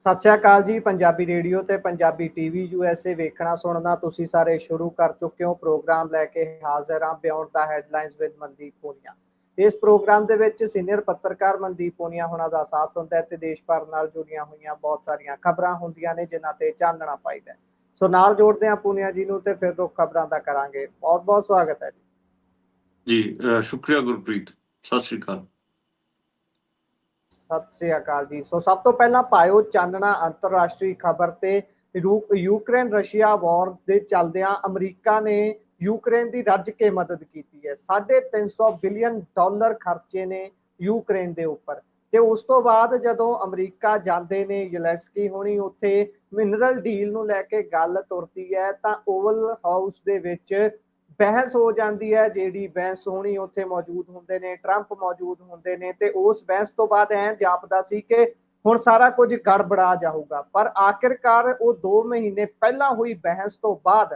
ਸਤਿ ਸ਼੍ਰੀ ਅਕਾਲ ਜੀ, ਪੰਜਾਬੀ ਰੇਡੀਓ ਤੇ ਪੰਜਾਬੀ ਟੀਵੀ ਯੂਐਸਏ ਵੇਖਣਾ ਸੁਣਨਾ ਤੁਸੀਂ ਸਾਰੇ ਸ਼ੁਰੂ ਕਰ ਚੁੱਕੇ ਹੋ ਪ੍ਰੋਗਰਾਮ ਲੈ ਕੇ ਹਾਜ਼ਰ ਹਾਂ beyond the headlines with Mandeep Punia. ਇਸ ਪ੍ਰੋਗਰਾਮ ਦੇ ਵਿੱਚ ਸੀਨੀਅਰ ਪੱਤਰਕਾਰ ਮਨਦੀਪ ਪੂਨੀਆ ਹੋਣਾ ਦਾ ਸਾਥ ਹੁੰਦਾ ਹੈ ਤੇ ਦੇਸ਼ ਭਰ ਨਾਲ ਜੁੜੀਆਂ ਹੋਈਆਂ ਬਹੁਤ ਸਾਰੀਆਂ ਖਬਰਾਂ ਹੁੰਦੀਆਂ ਨੇ ਜਿਨ੍ਹਾਂ ਤੇ ਚਾਨਣਾ ਪਾਈਦਾ ਹੈ। ਸੋ ਨਾਲ ਜੋੜਦੇ ਹਾਂ ਪੂਨੀਆ ਜੀ ਨੂੰ ਤੇ ਫਿਰ ਦੋ ਖਬਰਾਂ ਦਾ ਕਰਾਂਗੇ। ਬਹੁਤ ਬਹੁਤ ਸਵਾਗਤ ਹੈ ਜੀ। ਜੀ ਸ਼ੁਕਰੀਆ ਗੁਰਪ੍ਰੀਤ। ਸਤਿ ਸ੍ਰੀ ਅਕਾਲ। ਸਤਿ ਸ੍ਰੀ ਅਕਾਲ ਜੀ। ਸੋ ਸਭ ਤੋਂ ਪਹਿਲਾਂ ਪਾਇਓ ਚਾਨਣਾ ਅੰਤਰਰਾਸ਼ਟਰੀ ਖਬਰ ਤੇ ਯੂਕਰੇਨ ਰਸ਼ੀਆ ਵਾਰ ਦੇ ਚੱਲਦਿਆਂ ਅਮਰੀਕਾ ਨੇ ਯੂਕਰੇਨ ਦੀ ਰੱਜ ਕੇ ਮਦਦ ਕੀਤੀ ਹੈ। 350 ਬਿਲੀਅਨ ਡਾਲਰ ਖਰਚੇ ਨੇ ਯੂਕਰੇਨ ਦੇ ਉੱਪਰ। ਤੇ ਉਸ ਤੋਂ ਬਾਅਦ ਜਦੋਂ ਅਮਰੀਕਾ ਜਾਂਦੇ ਨੇ ਯੈਲੈਂਸਕੀ ਹੋਣੀ, ਉੱਥੇ ਮਿਨਰਲ ਡੀਲ ਨੂੰ ਲੈ ਕੇ ਗੱਲ ਤੁਰਦੀ ਹੈ, ਤਾਂ ਓਵਲ ਹਾਊਸ ਦੇ ਵਿੱਚ ਬਹਿਸ ਹੋ ਜਾਂਦੀ ਹੈ ਜਿਹੜੀ ਬਹਿਸ ਹੋਣੀ ਉੱਥੇ ਮੌਜੂਦ ਹੁੰਦੇ ਨੇ ਟਰੰਪ ਮੌਜੂਦ ਹੁੰਦੇ ਨੇ ਤੇ ਉਸ ਬਹਿਸ ਤੋਂ ਬਾਅਦ ਐਂ ਜਾਪਦਾ ਸੀ ਕਿ ਹੁਣ ਸਾਰਾ ਕੁਝ ਗੜਬੜਾ ਜਾਊਗਾ। ਪਰ ਆਖਿਰਕਾਰ ਉਹ 2 ਮਹੀਨੇ ਪਹਿਲਾਂ ਹੋਈ ਬਹਿਸ ਤੋਂ ਬਾਅਦ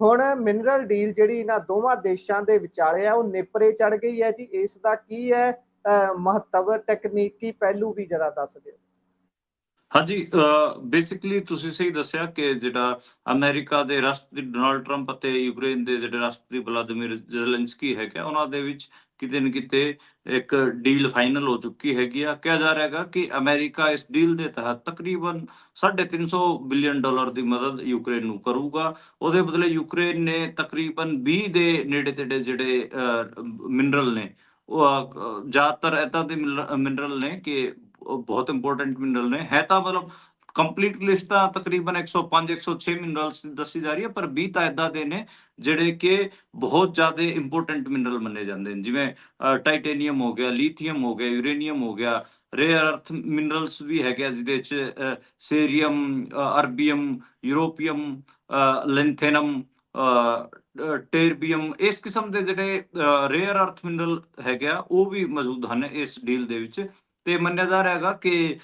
ਹੁਣ ਮਿਨਰਲ ਡੀਲ ਜਿਹੜੀ ਇਹਨਾਂ ਦੋਵਾਂ ਦੇਸ਼ਾਂ ਦੇ ਵਿਚਾਲੇ ਆ ਉਹ ਨੇਪਰੇ ਚੜ ਗਈ ਹੈ ਜੀ। ਇਸ ਦਾ ਕੀ ਹੈ ਅਹ, ਮਹੱਤਵ ਤਕਨੀਕੀ ਪਹਿਲੂ ਵੀ ਜਰਾ ਦੱਸ ਦਿਓ। ਹਾਂਜੀ ਬੇਸਿਕਲੀ ਤੁਸੀਂ ਸਹੀ ਦੱਸਿਆ ਕਿ ਜਿਹੜਾ ਅਮਰੀਕਾ ਦੇ ਰਾਸ਼ਟਰਪਤੀ ਡੋਨਾਲਡ ਟਰੰਪ ਅਤੇ ਯੂਕਰੇਨ ਦੇ ਜਿਹੜੇ ਰਾਸ਼ਟਰਪਤੀ ਵਲਾਦੀਮੀਰ ਜ਼ੈਲੈਂਸਕੀ ਹੈਗਾ ਉਹਨਾਂ ਦੇ ਵਿੱਚ ਕਿਤੇ ਨਾ ਕਿਤੇ ਇੱਕ ਡੀਲ ਫਾਈਨਲ ਹੋ ਚੁੱਕੀ ਹੈਗੀ ਆ। ਕਿਹਾ ਜਾ ਰਿਹਾ ਹੈਗਾ ਕਿ ਅਮਰੀਕਾ ਇਸ ਡੀਲ ਦੇ ਤਹਿਤ ਤਕਰੀਬਨ 350 ਬਿਲੀਅਨ ਡਾਲਰ ਦੀ ਮਦਦ ਯੂਕਰੇਨ ਨੂੰ ਕਰੂਗਾ। ਉਹਦੇ ਬਦਲੇ ਯੂਕਰੇਨ ਨੇ ਤਕਰੀਬਨ 20 ਦੇ ਨੇੜੇ ਤੇੜੇ ਜਿਹੜੇ ਮਿਨਰਲ ਨੇ, ਉਹ ਜ਼ਿਆਦਾਤਰ ਇਦਾਂ ਦੇ ਮਿਨਰਲ ਨੇ ਕਿ ਬਹੁਤ ਇੰਪੋਰਟੈਂਟ ਮਿਨਰਲ ਨੇ। ਹੈ ਤਾਂ ਮਤਲਬ ਕੰਪਲੀਟ ਲਿਸਟ ਤਾਂ ਤਕਰੀਬਨ 105 106 ਮਿਨਰਲਸ ਦੱਸੀ ਜਾ ਰਹੀ ਹੈ, ਪਰ 20 ਤਾਂ ਇਦਾਂ ਦੇ ਨੇ ਜਿਹੜੇ ਕਿ ਬਹੁਤ ਜ਼ਿਆਦਾ ਇੰਪੋਰਟੈਂਟ ਮਿਨਰਲ ਮੰਨੇ ਜਾਂਦੇ ਨੇ। ਜਿਵੇਂ ਟਾਈਟੇਨੀਅਮ ਹੋ ਗਿਆ ਲੀਥੀਅਮ ਹੋ ਗਿਆ ਯੂਰੇਨੀਅਮ ਹੋ ਗਿਆ ਰੇਅਰ ਅਰਥ ਮਿਨਰਲਸ ਵੀ ਹੈਗੇ ਆ, ਜਿਹਦੇ ਚ ਸੇਰੀਅਮ ਅਰਬੀਅਮ ਯੂਰੋਪੀਅਮ ਲੈਂਥੇਨਮ ਟੇਰਬੀਅਮ ਇਸ ਕਿਸਮ ਦੇ ਜਿਹੜੇ ਰੇਅਰ ਅਰਥ ਮਿਨਰਲ ਹੈਗੇ ਆ, ਉਹ ਵੀ ਮੌਜੂਦ ਹਨ ਇਸ ਡੀਲ ਦੇ ਵਿੱਚ। ਤੇ ਮੰਨਿਆ ਜਾ ਰਿਹਾ ਹੈਗਾ ਕਿ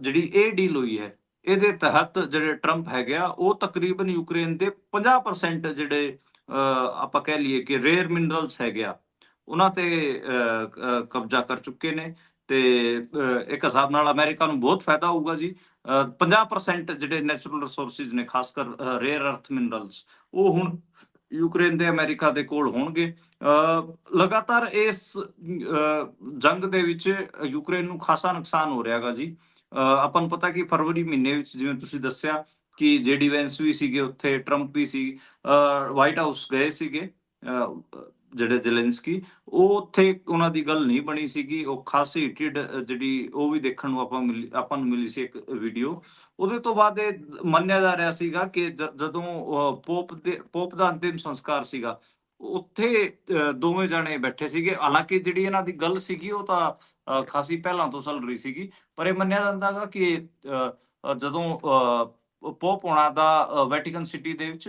ਜਿਹੜੀ ਇਹ ਡੀਲ ਹੋਈ ਹੈ ਇਹਦੇ ਤਹਿਤ ਜਿਹੜੇ ਟਰੰਪ ਹੈਗੇ ਆ ਉਹ ਤਕਰੀਬਨ ਯੂਕਰੇਨ ਦੇ 50% ਜਿਹੜੇ ਆਪਾਂ ਕਹਿ ਲਈਏ ਕਿ ਰੇਅਰ ਮਿਨਰਲਸ ਹੈਗੇ ਆ ਉਹਨਾਂ ਤੇ ਅ, ਕਬਜ਼ਾ ਕਰ ਚੁੱਕੇ ਨੇ ਤੇ ਇੱਕ ਹਿਸਾਬ ਨਾਲ ਅਮਰੀਕਾ ਨੂੰ ਬਹੁਤ ਫਾਇਦਾ ਹੋਊਗਾ ਜੀ। ਅ, 50% ਜਿਹੜੇ ਨੈਚੁਰਲ ਰਿਸੋਰਸਿਸ ਨੇ ਖਾਸ ਕਰ ਰੇਅਰ ਅਰਥ ਮਿਨਰਲਸ ਉਹ ਹੁਣ ਯੂਕਰੇਨ ਦੇ ਅਮਰੀਕਾ ਦੇ ਕੋਲ ਹੋਣਗੇ। ਅ, ਲਗਾਤਾਰ ਇਸ ਜੰਗ ਦੇ ਵਿੱਚ ਯੂਕਰੇਨ ਨੂੰ ਖਾਸਾ ਨੁਕਸਾਨ ਹੋ ਰਿਹਾਗਾ ਜੀ। ਅ, ਆਪਾਂ ਨੂੰ ਪਤਾ ਕਿ ਫਰਵਰੀ ਮਹੀਨੇ ਵਿੱਚ ਜਿਵੇਂ ਤੁਸੀਂ ਦੱਸਿਆ ਕਿ ਜੇਡੀ ਵੈਂਸ ਵੀ ਸੀਗੇ ਉੱਥੇ ਟਰੰਪ ਵੀ ਸੀ ਵਾਈਟ ਹਾਊਸ ਗਏ ਸੀਗੇ। ਅ, ਜਿਹੜੇ ਜ਼ੈਲੈਂਸਕੀ ਉਹ ਉੱਥੇ ਉਹਨਾਂ ਦੀ ਗੱਲ ਨਹੀਂ ਬਣੀ ਸੀਗੀ। ਉਹ ਖਾਸੀ ਹੀਟਡ ਜਿਹੜੀ ਉਹ ਵੀ ਦੇਖਣ ਨੂੰ ਆਪਾਂ ਆਪਾਂ ਨੂੰ ਮਿਲੀ ਸੀ ਇੱਕ ਵੀਡੀਓ ਉਹਦੇ ਤੋਂ ਬਾਅਦ ਇਹ ਮੰਨਿਆ ਜਾ ਰਿਹਾ ਸੀਗਾ ਕਿ ਜਦੋਂ ਅਹ, ਪੋਪ ਦੇ ਪੋਪ ਦਾ ਅੰਤਿਮ ਸੰਸਕਾਰ ਸੀਗਾ ਉੱਥੇ ਦੋਵੇਂ ਜਣੇ ਬੈਠੇ ਸੀਗੇ। ਹਾਲਾਂਕਿ ਜਿਹੜੀ ਇਹਨਾਂ ਦੀ ਗੱਲ ਸੀਗੀ ਉਹ ਤਾਂ ਖਾਸੀ ਪਹਿਲਾਂ ਤੋਂ ਚੱਲ ਰਹੀ ਸੀਗੀ। ਪਰ ਇਹ ਮੰਨਿਆ ਜਾਂਦਾਗਾ ਕਿ ਅਹ, ਜਦੋਂ ਅਹ, ਪੋਪ ਹੋਣਾ ਦਾ ਵੈਟੀਕਨ ਸਿਟੀ ਦੇ ਵਿੱਚ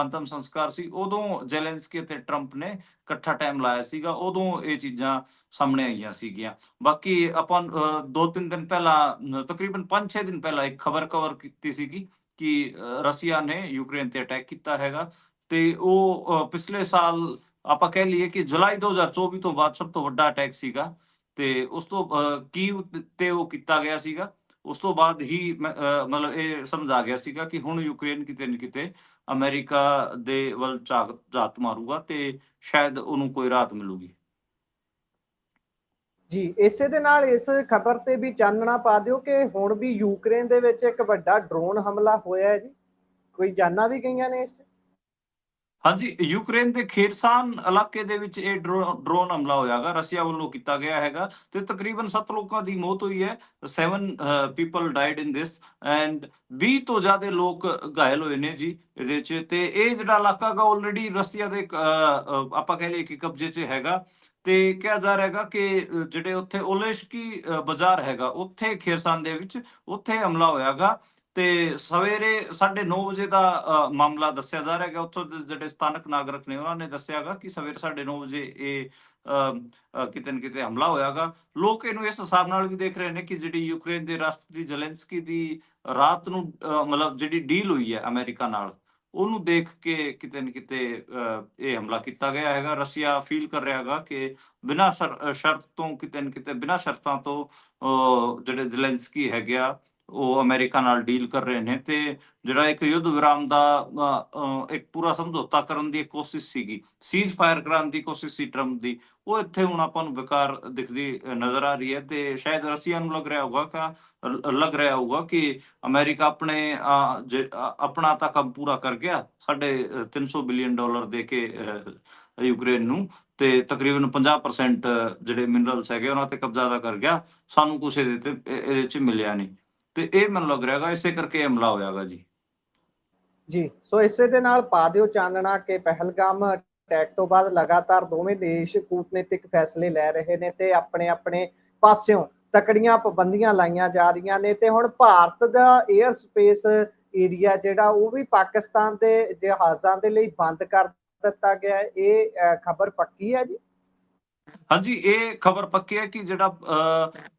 ਅੰਤਮ ਸੰਸਕਾਰ ਸੀ। ਉਦੋਂ ਜ਼ੈਲੈਂਸਕੀ ਅਤੇ ਟਰੰਪ ਨੇ ਇਕੱਠਾ ਟਾਈਮ ਲਾਇਆ ਸੀਗਾ। ਉਦੋਂ ਇਹ ਚੀਜ਼ਾਂ ਸਾਹਮਣੇ ਆਈਆਂ ਸੀਗੀਆਂ। ਬਾਕੀ ਆਪਾਂ ਦੋ ਤਿੰਨ ਦਿਨ ਪਹਿਲਾਂ ਤਕਰੀਬਨ 5-6 ਦਿਨ ਪਹਿਲਾਂ ਇੱਕ ਖਬਰ ਕਵਰ ਕੀਤੀ ਸੀਗੀ ਕਿ ਰਸੀਆ ਨੇ ਯੂਕਰੇਨ ਤੇ ਅਟੈਕ ਕੀਤਾ ਹੈਗਾ। ਤੇ ਉਹ ਪਿਛਲੇ ਸਾਲ ਆਪਾਂ ਕਹਿ ਲਈਏ ਕਿ ਜੁਲਾਈ 2024 ਤੋਂ ਬਾਅਦ ਸਭ ਤੋਂ ਵੱਡਾ ਅਟੈਕ ਸੀਗਾ। ਤੇ ਉਸ ਤੋਂ ਅਹ, ਕੀਵ ਤੇ ਉਹ ਕੀਤਾ ਗਿਆ ਸੀਗਾ? ਉਸ ਤੋਂ ਬਾਅਦ ਹੀ ਮਤਲਬ ਇਹ ਸਮਝ ਆ ਗਿਆ ਸੀਗਾ ਕਿ ਹੁਣ ਯੂਕਰੇਨ ਕਿਤੇ ਨਾ ਕਿਤੇ ਅਮਰੀਕਾ ਦੇ ਵੱਲ ਝਾਕ, ਝਾਤ ਮਾਰੂਗਾ ਤੇ ਸ਼ਾਇਦ ਉਹਨੂੰ ਕੋਈ ਰਾਹਤ ਮਿਲੂਗੀ। ਜੀ, ਇਸੇ ਦੇ ਨਾਲ ਇਸ ਖਬਰ ਤੇ ਵੀ ਚਾਨਣਾ ਪਾ ਦਿਓ ਕਿ ਹੁਣ ਵੀ ਯੂਕਰੇਨ ਦੇ ਵਿੱਚ ਇੱਕ ਵੱਡਾ ਡਰੋਨ ਹਮਲਾ ਹੋਇਆ ਹੈ ਜੀ। ਕੋਈ ਜਾਨਾਂ ਵੀ ਗਈਆਂ ਨੇ ਇਸ ਹਾਂਜੀ, ਯੂਕਰੇਨ ਦੇ ਖੇਰਸਾਨ ਇਲਾਕੇ ਦੇ ਵਿੱਚ ਇਹ ਡਰੋਨ ਹਮਲਾ ਹੋਇਆਗਾ। ਰਸ਼ੀਆ ਵੱਲੋਂ ਕੀਤਾ ਗਿਆ ਹੈਗਾ ਤੇ ਤਕਰੀਬਨ 7 ਲੋਕਾਂ ਦੀ ਮੌਤ ਹੋਈ ਹੈ। 7 people died in this and 20 ਤੋਂ ਜ਼ਿਆਦਾ ਲੋਕ ਘਾਇਲ ਹੋਏ ਨੇ ਜੀ ਇਹਦੇ ਵਿੱਚ ਤੇ ਇਹ ਜਿਹੜਾ ਇਲਾਕਾ ਗਾ ਆਲਰੇਡੀ ਰਸ਼ੀਆ ਦੇ ਆਪਾਂ ਕਹਿ ਲਈਏ ਕਿ ਕਬਜ਼ੇ 'ਚ ਹੈਗਾ ਤੇ ਕਿਹਾ ਜਾ ਰਿਹਾ ਹੈਗਾ ਕਿ ਜਿਹੜੇ ਉੱਥੇ ਓਲੇਸ਼ਕੀ ਬਾਜ਼ਾਰ ਹੈਗਾ, ਉੱਥੇ ਖੇਰਸਾਨ ਦੇ ਵਿੱਚ ਉੱਥੇ ਹਮਲਾ ਹੋਇਆਗਾ ਤੇ ਸਵੇਰੇ 9:30 ਵਜੇ ਦਾ ਅ, ਮਾਮਲਾ ਦੱਸਿਆ ਜਾ ਰਿਹਾ ਹੈ ਉੱਥੋਂ ਦੇ ਜਿਹੜੇ ਸਥਾਨਕ ਨਾਗਰਿਕ ਨੇ ਉਹਨਾਂ ਨੇ ਦੱਸਿਆਗਾ ਕਿ ਸਵੇਰੇ 9:30 ਵਜੇ ਇਹ ਕਿਤੇ ਨਾ ਕਿਤੇ ਹਮਲਾ ਹੋਇਆਗਾ ਲੋਕ ਇਹਨੂੰ ਇਸ ਹਿਸਾਬ ਨਾਲ ਵੀ ਦੇਖ ਰਹੇ ਨੇ ਕਿ ਜਿਹੜੀ ਯੂਕਰੇਨ ਦੇ ਰਾਸ਼ਟਰਪਤੀ ਜ਼ੈਲੈਂਸਕੀ ਦੀ ਰਾਤ ਨੂੰ ਅ, ਮਤਲਬ ਜਿਹੜੀ ਡੀਲ ਹੋਈ ਹੈ ਅਮਰੀਕਾ ਨਾਲ ਉਹਨੂੰ ਦੇਖ ਕੇ ਕਿਤੇ ਨਾ ਕਿਤੇ ਅ, ਇਹ ਹਮਲਾ ਕੀਤਾ ਗਿਆ ਹੈਗਾ। ਰਸ਼ੀਆ ਫੀਲ ਕਰ ਰਿਹਾ ਹੈਗਾ ਕਿ ਬਿਨਾਂ ਸ਼ਰ- ਸ਼ਰਤ ਤੋਂ ਕਿਤੇ ਨਾ ਕਿਤੇ ਬਿਨਾਂ ਸ਼ਰਤਾਂ ਤੋਂ ਅ, ਜਿਹੜੇ ਜ਼ੈਲੈਂਸਕੀ ਹੈਗੇ ਆ ਉਹ ਅਮਰੀਕਾ ਨਾਲ ਡੀਲ ਕਰ ਰਹੇ ਨੇ ਤੇ ਜਿਹੜਾ ਇੱਕ ਯੁੱਧ ਵਿਰਾਮ ਦਾ ਇੱਕ ਪੂਰਾ ਸਮਝੌਤਾ ਕਰਨ ਦੀ ਕੋਸ਼ਿਸ਼ ਸੀਗੀ ਸੀਜ਼ ਫਾਇਰ ਕਰਾਉਣ ਦੀ ਕੋਸ਼ਿਸ਼ ਸੀ ਟਰੰਪ ਦੀ ਉਹ ਇੱਥੇ ਹੁਣ ਆਪਾਂ ਨੂੰ ਬੇਕਾਰ ਦਿਖਦੀ ਨਜ਼ਰ ਆ ਰਹੀ ਹੈ ਤੇ ਸ਼ਾਇਦ ਰਸੀਆ ਨੂੰ ਲੱਗ ਰਿਹਾ ਹੋਊਗਾ ਕਿ ਲ- ਲੱਗ ਰਿਹਾ ਹੋਊਗਾ ਕਿ ਅਮਰੀਕਾ ਆਪਣੇ ਆਪਣਾ ਤਾਂ ਕੰਮ ਪੂਰਾ ਕਰ ਗਿਆ ਸਾਡੇ ਅ, 300 ਬਿਲੀਅਨ ਡਾਲਰ ਦੇ ਕੇ ਅ, ਯੂਕਰੇਨ ਨੂੰ ਤੇ ਤਕਰੀਬਨ 50% ਜਿਹੜੇ ਮਿਨਰਲਸ ਹੈਗੇ ਉਹਨਾਂ ਤੇ ਕਬਜ਼ਾ ਦਾ ਕਰ ਗਿਆ ਸਾਨੂੰ ਕੁਛ ਇਹਦੇ ਤੇ ਇਹਦੇ ਚ ਮਿਲਿਆ ਨਹੀਂ। ਤੇ ਇਹ ਮੈਨੂੰ ਲੱਗ ਰਿਹਾ ਇਸੇ ਕਰਕੇ ਹਮਲਾ ਹੋਇਆਗਾ ਜੀ। ਜੀ, ਸੋ ਇਸੇ ਦੇ ਨਾਲ ਪਾ ਦਿਓ ਚਾਨਣਾ ਕਿ ਪਹਿਲਗਾਮ ਅਟੈਕ ਤੋਂ ਬਾਅਦ ਲਗਾਤਾਰ ਦੋਵੇਂ ਦੇਸ਼ ਕੂਟਨੀਤਿਕ ਫੈਸਲੇ ਲੈ ਰਹੇ ਨੇ ਤੇ ਆਪਣੇ ਆਪਣੇ ਪਾਸਿਓਂ ਤਕੜੀਆਂ ਪਾਬੰਦੀਆਂ ਲਾਈਆਂ ਜਾ ਰਹੀਆਂ ਨੇ ਤੇ ਹੁਣ ਭਾਰਤ ਦਾ 에ਅਰ ਸਪੇਸ ਏਰੀਆ ਜਿਹੜਾ ਉਹ ਵੀ ਪਾਕਿਸਤਾਨ ਦੇ ਜਹਾਜ਼ਾਂ ਦੇ ਲਈ ਬੰਦ ਕਰ ਦਿੱਤਾ ਗਿਆ ਇਹ ਖਬਰ ਪੱਕੀ ਹੈ ਜੀ? ਹਾਂਜੀ, ਇਹ ਖਬਰ ਪੱਕੀ ਹੈ ਕਿ ਜਿਹੜਾ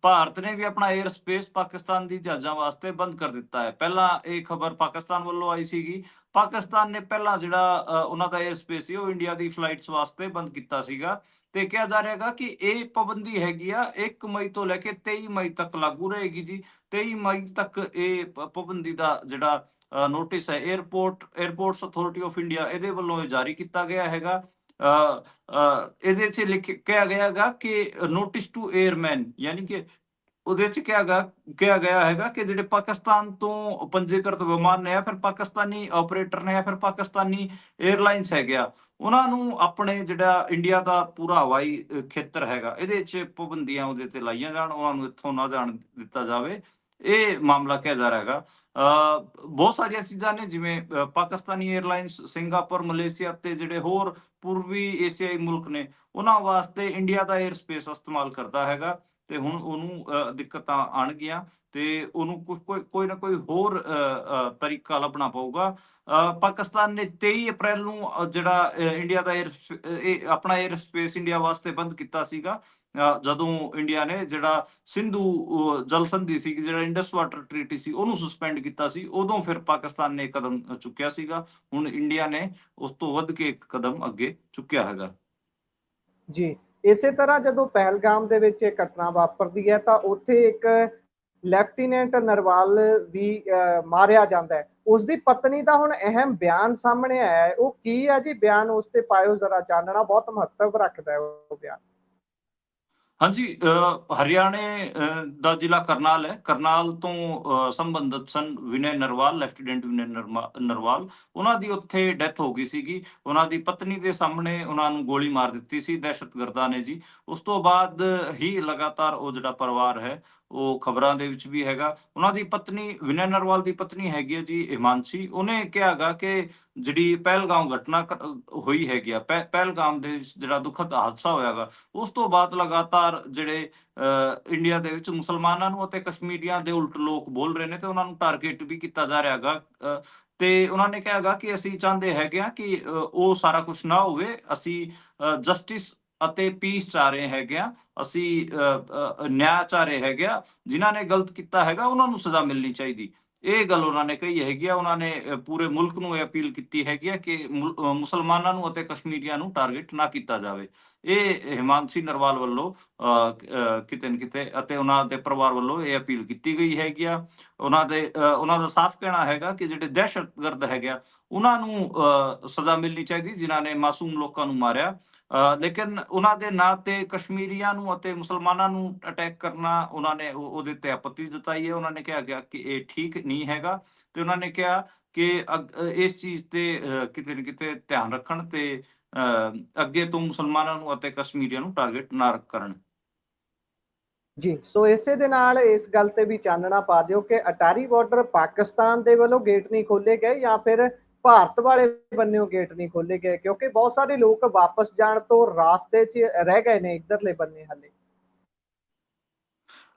ਭਾਰਤ ਨੇ ਵੀ ਆਪਣਾ 에ਅਰ ਸਪੇਸ ਪਾਕਿਸਤਾਨ ਦੀ ਜਹਾਜ਼ਾਂ ਵਾਸਤੇ ਬੰਦ ਕਰ ਦਿੱਤਾ ਹੈ। ਪਹਿਲਾਂ ਇਹ ਖਬਰ ਪਾਕਿਸਤਾਨ ਵੱਲੋਂ ਆਈ ਸੀਗੀ। ਪਾਕਿਸਤਾਨ ਨੇ ਪਹਿਲਾਂ ਜਿਹੜਾ ਉਹਨਾਂ ਦਾ 에ਅਰ ਸਪੇਸ ਸੀ, ਉਹ ਇੰਡੀਆ ਦੀ ਫਲਾਈਟਸ ਵਾਸਤੇ ਬੰਦ ਕੀਤਾ ਸੀਗਾ। ਤੇ ਕਿਹਾ ਜਾ ਰਿਹਾਗਾ ਕਿ ਇਹ ਪਾਬੰਦੀ ਹੈਗੀ ਆ 1 ਮਈ ਤੋਂ ਲੈ ਕੇ 23 ਮਈ ਤੱਕ ਲਾਗੂ ਰਹੇਗੀ ਜੀ। 23 ਮਈ ਤੱਕ ਇਹ ਪਾਬੰਦੀ ਦਾ ਜਿਹੜਾ ਨੋਟਿਸ ਹੈ airport airports authority of India ਇਹਦੇ ਵੱਲੋਂ ਜਾਰੀ ਕੀਤਾ ਗਿਆ ਹੈਗਾ। ਇਹਦੇ 'ਚ ਲਿਖ ਲਿਖਿਆ ਗਿਆ ਹੈਗਾ ਕਿ ਨੋਟਿਸ ਟੂ 에ਅਰਮੈਨ ਯਾਨੀ ਕਿ ਉਹਦੇ 'ਚ ਕਿਹਾ ਗਿਆ ਕਿਹਾ ਗਿਆ ਹੈਗਾ ਕਿ ਜਿਹੜੇ ਪਾਕਿਸਤਾਨ ਤੋਂ ਪੰਜੀਕ੍ਰਿਤ ਵਿਮਾਨ ਨੇ ਫਿਰ ਪਾਕਿਸਤਾਨੀ ਆਪਰੇਟਰ ਨੇ ਫਿਰ ਪਾਕਿਸਤਾਨੀ 에ਅਰਲਾਈਨਸ ਹੈਗਾ ਉਹਨਾਂ ਨੂੰ ਆਪਣੇ ਜਿਹੜਾ ਇੰਡੀਆ ਦਾ ਪੂਰਾ ਹਵਾਈ ਖੇਤਰ ਹੈਗਾ, ਇਹਦੇ 'ਚ ਪਾਬੰਦੀਆਂ ਉਹਦੇ ਤੇ ਲਾਈਆਂ ਜਾਣ, ਉਹਨਾਂ ਨੂੰ ਇੱਥੋਂ ਨਾ ਜਾਣ ਦਿੱਤਾ ਜਾਵੇ, ਇਹ ਮਾਮਲਾ ਕਿਹਾ ਜਾ ਰਿਹਾ ਹੈਗਾ। ਬਹੁਤ ਸਾਰੀਆਂ ਚੀਜ਼ਾਂ ਨੇ ਜਿਵੇਂ ਪਾਕਿਸਤਾਨੀ 에ਅਰਲਾਈਨਸ ਸਿੰਗਾਪੁਰ, ਮਲੇਸ਼ੀਆ ਤੇ ਜਿਹੜੇ ਹੋਰ ਪੂਰਬੀ ਏਸ਼ੀਆਈ ਮੁਲਕ ਨੇ ਉਹਨਾਂ ਵਾਸਤੇ ਇੰਡੀਆ ਦਾ 에ਅਰ ਸਪੇਸ ਇਸਤੇਮਾਲ ਕਰਦਾ ਹੈਗਾ। ਤੇ ਹੁਣ ਉਹਨੂੰ ਅ, ਦਿੱਕਤਾਂ ਆਣਗੀਆਂ ਤੇ ਉਹਨੂੰ ਕੋਈ ਕੋਈ ਨਾ ਕੋਈ ਹੋਰ ਤਰੀਕਾ ਲੱਭਣਾ ਪਊਗਾ। ਪਾਕਿਸਤਾਨ ਨੇ 23 ਅਪ੍ਰੈਲ ਨੂੰ ਜਿਹੜਾ ਇੰਡੀਆ ਦਾ 에ਅਰ ਆਪਣਾ 에ਅਰ ਸਪੇਸ ਇੰਡੀਆ ਵਾਸਤੇ ਬੰਦ ਕੀਤਾ ਸੀਗਾ। ਅ, ਜਦੋਂ ਇੰਡੀਆ ਨੇ ਜਿਹੜਾ ਸਿੰਧੂ ਅ, ਜਲ ਸੰਧੀ ਸੀ ਜਿਹੜਾ ਇੰਡਸ ਵਾਟਰ ਟ੍ਰੀਟੀ ਸੀ ਉਹਨੂੰ ਸਸਪੈਂਡ ਕੀਤਾ ਸੀ ਉਦੋਂ ਫਿਰ ਪਾਕਿਸਤਾਨ ਨੇ ਕਦਮ ਚੁੱਕਿਆ ਸੀਗਾ। ਹੁਣ ਇੰਡੀਆ ਨੇ ਉਸ ਤੋਂ ਵੱਧ ਕੇ ਇੱਕ ਕਦਮ ਅੱਗੇ ਚੁੱਕਿਆ ਹੈਗਾ। ਜੀ। ਇਸੇ ਤਰ੍ਹਾਂ ਜਦੋਂ ਪਹਿਲਗਾਮ ਦੇ ਵਿੱਚ ਇਹ ਘਟਨਾ ਵਾਪਰਦੀ ਹੈ ਤਾਂ ਉੱਥੇ ਇੱਕ ਲੈਫਟੀਨੈਂਟ ਨਰਵਾਲ ਵੀ ਅਹ, ਮਾਰਿਆ ਜਾਂਦਾ ਹੈ। ਉਸ ਦੀ ਪਤਨੀ ਦਾ ਹੁਣ ਅਹਿਮ ਬਿਆਨ ਸਾਹਮਣੇ ਆਇਆ ਹੈ। ਉਹ ਕੀ ਹੈ ਜੀ ਬਿਆਨ? ਉਸ ਤੇ ਪਾਇਓ ਜ਼ਰਾ ਚਾਨਣਾ ਬਹੁਤ ਮਹੱਤਵ ਰੱਖਦਾ ਹੈ ਉਹ ਬਿਆਨ। ਹਾਂਜੀ ਹਰਿਆਣੇ ਦਾ ਜ਼ਿਲ੍ਹਾ ਕਰਨਾਲ ਹੈ। ਕਰਨਾਲ ਤੋਂ ਅ, ਸੰਬੰਧਿਤ ਸਨ ਵਿਨੈ ਨਰਵਾਲ ਲੈਫਟੀਨੈਂਟ ਵਿਨੈ ਨਰਮਾ- ਨਰਵਾਲ। ਉਹਨਾਂ ਦੀ ਉੱਥੇ ਡੈਥ ਹੋ ਗਈ ਸੀਗੀ। ਉਹਨਾਂ ਦੀ ਪਤਨੀ ਦੇ ਸਾਹਮਣੇ ਉਹਨਾਂ ਨੂੰ ਗੋਲੀ ਮਾਰ ਦਿੱਤੀ ਸੀ ਦਹਿਸ਼ਤਗਰਦਾਂ ਨੇ ਜੀ। ਉਸ ਤੋਂ ਬਾਅਦ ਹੀ ਲਗਾਤਾਰ ਉਹ ਜਿਹੜਾ ਪਰਿਵਾਰ ਹੈ ਉਹ ਖਬਰਾਂ ਦੇ ਵਿੱਚ ਵੀ ਹੈਗਾ। ਉਹਨਾਂ ਦੀ ਪਤਨੀ ਵਿਨੈ ਨਰਵਾਲ ਦੀ ਪਤਨੀ ਹੈਗੀ ਹੈ ਜੀ ਹਿਮਾਂਸ਼ੀ। ਉਹਨੇ ਕਿਹਾਗਾ ਕਿ ਜਿਹੜੀ ਪਹਿਲਗਾਮ ਘਟਨਾ ਹੋਈ ਹੈਗੀ ਆ ਪਹਿਲਗਾਮ ਦੇ ਵਿੱਚ ਜਿਹੜਾ ਦੁਖਦ ਹਾਦਸਾ ਹੋਇਆਗਾ ਉਸ ਤੋਂ ਬਾਅਦ ਲਗਾਤਾਰ ਜਿਹੜੇ ਅ, ਇੰਡੀਆ ਦੇ ਵਿੱਚ ਮੁਸਲਮਾਨਾਂ ਨੂੰ ਅਤੇ ਕਸ਼ਮੀਰੀਆਂ ਦੇ ਉਲਟ ਲੋਕ ਬੋਲ ਰਹੇ ਨੇ ਤੇ ਉਹਨਾਂ ਨੂੰ ਟਾਰਗੇਟ ਵੀ ਕੀਤਾ ਜਾ ਰਿਹਾ ਹੈਗਾ ਅ, ਤੇ ਉਹਨਾਂ ਨੇ ਕਿਹਾਗਾ ਕਿ ਅਸੀਂ ਚਾਹੁੰਦੇ ਹੈਗੇ ਆ ਕਿ ਉਹ ਸਾਰਾ ਕੁਝ ਨਾ ਹੋਵੇ। ਅਸੀਂ ਜਸਟਿਸ ਅਤੇ ਪੀਸ ਚਾਹ ਰਹੇ ਹੈਗੇ ਆ। ਅਸੀਂ ਅ, ਨਿਆਂ ਚਾਹ ਰਹੇ ਹੈਗੇ ਆ। ਜਿਨ੍ਹਾਂ ਨੇ ਗਲਤ ਕੀਤਾ ਹੈਗਾ ਉਹਨਾਂ ਨੂੰ ਸਜ਼ਾ ਮਿਲਣੀ ਚਾਹੀਦੀ। ਇਹ ਗੱਲ ਉਹਨਾਂ ਨੇ ਕਹੀ ਹੈਗੀ ਆ। ਉਹਨਾਂ ਨੇ ਪੂਰੇ ਮੁਲਕ ਨੂੰ ਇਹ ਅਪੀਲ ਕੀਤੀ ਹੈਗੀ ਆ ਕਿ ਮੁਸਲਮਾਨਾਂ ਨੂੰ ਅਤੇ ਕਸ਼ਮੀਰੀਆਂ ਨੂੰ ਟਾਰਗੇਟ ਨਾ ਕੀਤਾ ਜਾਵੇ। ਇਹ ਹਿਮਾਂਸ਼ੀ ਨਰਵਾਲ ਵੱਲੋਂ ਕਿਤੇ ਨਾ ਕਿਤੇ ਅਤੇ ਉਹਨਾਂ ਦੇ ਪਰਿਵਾਰ ਵੱਲੋਂ ਇਹ ਅਪੀਲ ਕੀਤੀ ਗਈ ਹੈਗੀ ਆ। ਉਹਨਾਂ ਦੇ ਉਹਨਾਂ ਦਾ ਸਾਫ਼ ਕਹਿਣਾ ਹੈਗਾ ਕਿ ਜਿਹੜੇ ਦਹਿਸ਼ਤਗਰਦ ਹੈਗੇ ਉਹਨਾਂ ਨੂੰ ਸਜ਼ਾ ਮਿਲਣੀ ਚਾਹੀਦੀ ਜਿਨ੍ਹਾਂ ਨੇ ਮਾਸੂਮ ਲੋਕਾਂ ਨੂੰ ਮਾਰਿਆ। ਲੇਕਿਨ ਉਹਨਾਂ ਦੇ ਨਾਂ ਤੇ ਕਸ਼ਮੀਰੀਆਂ ਨੂੰ ਅਤੇ ਮੁਸਲਮਾਨਾਂ ਨੂੰ ਅਟੈਕ ਕਰਨਾ ਉਹਨਾਂ ਨੇ ਉਹਦੇ ਤੇ ਆਪੱਤੀ ਜਤਾਈ ਹੈ। ਉਹਨਾਂ ਨੇ ਕਿਹਾ ਗਿਆ ਕਿ ਇਹ ਠੀਕ ਨਹੀਂ ਹੈਗਾ ਤੇ ਉਹਨਾਂ ਨੇ ਕਿਹਾ ਕਿ ਅਗ- ਇਸ ਚੀਜ਼ ਤੇ ਅ, ਕਿਤੇ ਨਾ ਕਿਤੇ ਧਿਆਨ ਰੱਖਣ ਤੇ ਅੱਗੇ ਤੋਂ ਮੁਸਲਮਾਨਾਂ ਨੂੰ ਅਤੇ ਕਸ਼ਮੀਰੀਆਂ ਨੂੰ ਟਾਰਗੇਟ ਨਾ ਕਰਨ। ਜੀ, ਸੋ ਇਸੇ ਦੇ ਨਾਲ ਇਸ ਗੱਲ ਤੇ ਵੀ ਚਾਨਣਾ ਪਾ ਦਿਓ ਕਿ ਅਟਾਰੀ ਬਾਰਡਰ ਪਾਕਿਸਤਾਨ ਦੇ ਵੱਲੋਂ ਗੇਟ ਨਹੀਂ ਖੋਲੇ ਗਏ ਜਾਂ ਫਿਰ ਭਾਰਤ ਵਾਲੇ ਬੰਨਿਓ ਗੇਟ ਨਹੀਂ ਖੋਲੇ ਗਏ, ਕਿਉਂਕਿ ਬਹੁਤ ਸਾਰੇ ਲੋਕ ਵਾਪਸ ਜਾਣ ਤੋਂ ਰਾਸਤੇ 'ਚ ਰਹਿ ਗਏ ਨੇ ਇਧਰਲੇ ਬੰਨੇ ਹਲੇ।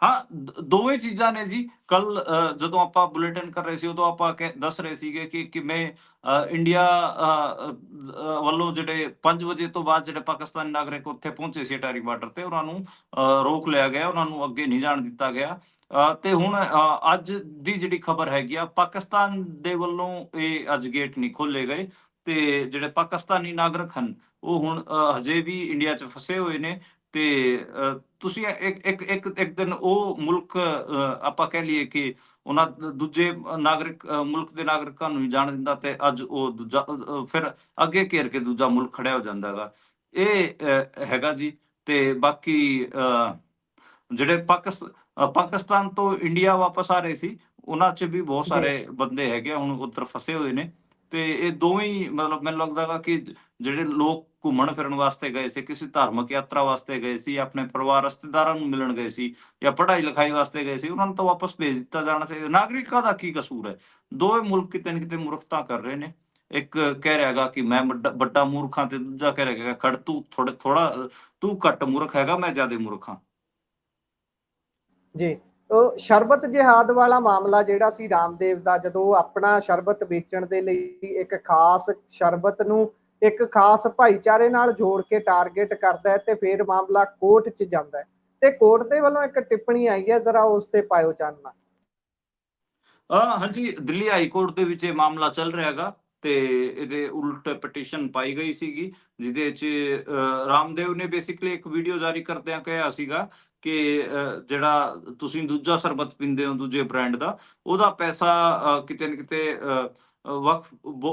ਹਾਂ ਦੋਵੇਂ ਚੀਜ਼ਾਂ ਨੇ ਜੀ। ਕੱਲ ਜਦੋਂ ਆਪਾਂ ਬੁਲੇਟਿਨ ਕਰ ਰਹੇ ਸੀ, ਉਦੋਂ ਆਪਾਂ ਦੱਸ ਰਹੇ ਸੀਗੇ ਕਿ ਕਿਵੇਂ ਇੰਡੀਆ ਵੱਲੋਂ ਜਿਹੜੇ 5 ਵਜੇ ਤੋਂ ਬਾਅਦ ਜਿਹੜੇ ਪਾਕਿਸਤਾਨੀ ਨਾਗਰਿਕ ਉੱਥੇ ਪਹੁੰਚੇ ਸੀ ਅਟਾਰੀ ਬਾਰਡਰ ਤੇ, ਉਹਨਾਂ ਨੂੰ ਰੋਕ ਲਿਆ ਗਿਆ, ਉਹਨਾਂ ਨੂੰ ਅੱਗੇ ਨਹੀਂ ਜਾਣ ਦਿੱਤਾ ਗਿਆ। ਤੇ ਹੁਣ ਅੱਜ ਦੀ ਜਿਹੜੀ ਖਬਰ ਹੈਗੀ ਆ, ਪਾਕਿਸਤਾਨ ਦੇ ਵੱਲੋਂ ਇਹ ਅੱਜ ਗੇਟ ਨਹੀਂ ਖੋਲੇ ਗਏ ਤੇ ਜਿਹੜੇ ਪਾਕਿਸਤਾਨੀ ਨਾਗਰਿਕ ਹਨ, ਉਹ ਹੁਣ ਹਜੇ ਵੀ ਇੰਡੀਆ 'ਚ ਫਸੇ ਹੋਏ ਨੇ। ਤੇ ਤੁਸੀਂ ਇੱਕ ਇੱਕ ਇੱਕ ਇੱਕ ਦਿਨ ਉਹ ਮੁਲਕ ਆਪਾਂ ਕਹਿ ਲਈਏ ਕਿ ਉਹਨਾਂ ਦੂਜੇ ਨਾਗਰਿਕ ਮੁਲਕ ਦੇ ਨਾਗਰਿਕਾਂ ਨੂੰ ਜਾਣ ਦਿੰਦਾ ਤੇ ਅੱਜ ਉਹ ਦੂਜਾ ਫਿਰ ਅੱਗੇ ਘੇਰ ਕੇ ਦੂਜਾ ਮੁਲਕ ਖੜਿਆ ਹੋ ਜਾਂਦਾ ਹੈਗਾ ਇਹ ਹੈਗਾ ਜੀ ਤੇ ਬਾਕੀ ਜਿਹੜੇ ਪਾਕਿਸਤਾਨ ਤੋਂ ਇੰਡੀਆ ਵਾਪਸ ਆ ਰਹੇ ਸੀ ਉਹਨਾਂ 'ਚ ਵੀ ਬਹੁਤ। ਸਾਰੇ ਬੰਦੇ ਹੈਗੇ ਹੁਣ ਉੱਧਰ ਫਸੇ ਹੋਏ ਨੇ ਤੇ ਇਹ ਦੋਵੇਂ ਹੀ ਮਤਲਬ ਮੈਨੂੰ ਲੱਗਦਾ ਵਾ ਕਿ ਜਿਹੜੇ ਲੋਕ ਘੁੰਮਣ ਫਿਰਨ ਵਾਸਤੇ ਗਏ ਸੀ, ਕਿਸੇ ਧਾਰਮਿਕ ਯਾਤਰਾ ਵਾਸਤੇ ਗਏ ਸੀ, ਆਪਣੇ ਪਰਿਵਾਰ ਰਿਸ਼ਤੇਦਾਰਾਂ ਨੂੰ ਮਿਲਣ ਗਏ ਸੀ ਜਾਂ ਪੜ੍ਹਾਈ ਲਿਖਾਈ ਵਾਸਤੇ ਗਏ ਸੀ, ਉਹਨਾਂ ਨੂੰ ਤਾਂ ਵਾਪਸ ਭੇਜ ਦਿੱਤਾ ਜਾਣਾ ਚਾਹੀਦਾ। ਨਾਗਰਿਕਾਂ ਦਾ ਕੀ ਕਸੂਰ ਹੈ? ਦੋਵੇਂ ਮੁਲਕ ਕਿਤੇ ਨਾ ਕਿਤੇ ਮੂਰਖਤਾ ਕਰ ਰਹੇ ਨੇ। ਇੱਕ ਕਹਿ ਰਿਹਾ ਹੈਗਾ ਕਿ ਮੈਂ ਵੱਡਾ ਵੱਡਾ ਮੂਰਖ ਹਾਂ ਤੇ ਦੂਜਾ ਕਹਿ ਰਿਹਾ ਖੜ ਤੂੰ ਥੋੜਾ ਥੋੜਾ ਤੂੰ ਘੱਟ ਮੂਰਖ ਹੈਗਾ, ਮੈਂ ਜ਼ਿਆਦਾ ਮੂਰਖ ਹਾਂ। ਜੀ। ਸ਼ਰਬਤ ਜਿਹਾਦ ਵਾਲਾ ਮਾਮਲਾ ਜਿਹੜਾ ਸੀ ਰਾਮਦੇਵ ਦਾ, ਜਦੋਂ ਆਪਣਾ ਸ਼ਰਬਤ ਵੇਚਣ ਦੇ ਲਈ ਇੱਕ ਖਾਸ ਸ਼ਰਬਤ ਨੂੰ ਇੱਕ ਖਾਸ ਭਾਈਚਾਰੇ ਨਾਲ ਜੋੜ ਕੇ ਟਾਰਗੇਟ ਕਰਦਾ ਹੈ ਤੇ ਫਿਰ ਮਾਮਲਾ ਕੋਰਟ 'ਚ ਜਾਂਦਾ ਹੈ। ਤੇ ਕੋਰਟ ਦੇ ਵੱਲੋਂ ਇੱਕ ਟਿੱਪਣੀ ਆਈ ਹੈ, ਜ਼ਰਾ ਉਸ ਤੇ ਪਾਇਓ ਚਾਨਣਾ। ਹਾਂਜੀ, ਦਿੱਲੀ ਹਾਈ ਕੋਰਟ ਦੇ ਵਿੱਚ ਇਹ ਮਾਮਲਾ ਚੱਲ ਰਿਹਾ ਹੈਗਾ ਤੇ ਇਹਦੇ ਉਲਟ ਪਟੀਸ਼ਨ ਪਾਈ ਗਈ ਸੀਗੀ, ਜਿਹਦੇ ਚ ਰਾਮਦੇਵ ਨੇ ਬੇਸਿਕਲੀ ਇੱਕ ਵੀਡੀਓ ਜਾਰੀ ਕਰਦਿਆਂ ਕਿਹਾ ਸੀਗਾ ਕਿ ਜਿਹੜਾ ਤੁਸੀਂ ਦੂਜਾ ਸਰਬਤ ਪੀਂਦੇ ਹੋ ਦੂਜੇ ਬ੍ਰਾਂਡ ਦਾ ਉਹਦਾ ਪੈਸਾ ਕਿਤੇ ਨਾ ਕਿਤੇ ਵਕਫ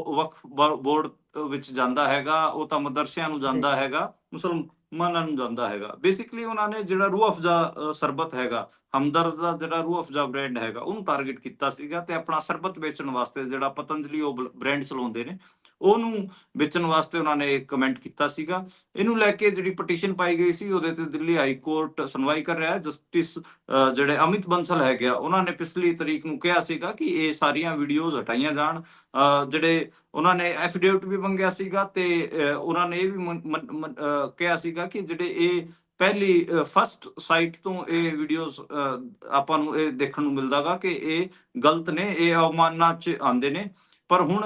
ਵਕਫ ਬੋਰਡ ਵਿੱਚ ਜਾਂਦਾ ਹੈਗਾ ਉਹ ਤਾਂ ਮਦਰਸਿਆਂ ਨੂੰ ਜਾਂਦਾ ਹੈਗਾ ਮੁਸਲਮਾਨਾਂ ਨੂੰ ਜਾਂਦਾ ਹੈਗਾ। ਬੇਸਿਕਲੀ ਉਹਨਾਂ ਨੇ ਜਿਹੜਾ ਰੂਹ ਅਫਜ਼ਾ ਸਰਬਤ ਹੈਗਾ ਹਮਦਰਦ ਦਾ ਜਿਹੜਾ ਰੂਹ ਅਫਜ਼ਾ ਬ੍ਰਾਂਡ ਹੈਗਾ ਉਹਨੂੰ ਟਾਰਗੇਟ ਕੀਤਾ ਸੀਗਾ ਤੇ ਆਪਣਾ ਸਰਬਤ ਵੇਚਣ ਵਾਸਤੇ ਜਿਹੜਾ ਪਤੰਜਲੀ ਉਹ ਬ੍ਰਾਂਡ ਚਲਾਉਂਦੇ ਨੇ ਉਹਨੂੰ ਵੇਚਣ ਵਾਸਤੇ ਉਹਨਾਂ ਨੇ ਕਮੈਂਟ ਕੀਤਾ ਸੀਗਾ। ਇਹਨੂੰ ਲੈ ਕੇ ਜਿਹੜੀ ਪਟੀਸ਼ਨ ਪਾਈ ਗਈ ਸੀ, ਉਹਦੇ ਤੇ ਦਿੱਲੀ ਹਾਈ ਕੋਰਟ ਸੁਣਵਾਈ ਕਰ ਰਿਹਾ ਹੈ। ਜਸਟਿਸ ਜਿਹੜੇ ਅਮਿਤ ਬੰਸਲ ਹੈਗੇ ਆ, ਉਹਨਾਂ ਨੇ ਪਿਛਲੀ ਤਰੀਕ ਨੂੰ ਕਿਹਾ ਸੀਗਾ ਕਿ ਇਹ ਸਾਰੀਆਂ ਵੀਡੀਓਜ਼ ਹਟਾਈਆਂ ਜਾਣ। ਜਿਹੜੇ ਉਹਨਾਂ ਨੇ ਐਫੀਡੇਵਿਟ ਵੀ ਮੰਗਿਆ ਸੀਗਾ ਤੇ ਉਹਨਾਂ ਨੇ ਇਹ ਵੀ ਕਿਹਾ ਸੀਗਾ ਕਿ ਜਿਹੜੇ ਇਹ ਪਹਿਲੀ ਫਸਟ ਸਾਈਟ ਤੋਂ ਇਹ ਵੀਡੀਓਜ਼ ਆਪਾਂ ਨੂੰ ਇਹ ਦੇਖਣ ਨੂੰ ਮਿਲਦਾਗਾ ਕਿ ਇਹ ਗਲਤ ਨੇ, ਇਹ ਅਵਮਾਨਨਾ ਚ ਆਉਂਦੇ ਨੇ। ਪਰ ਹੁਣ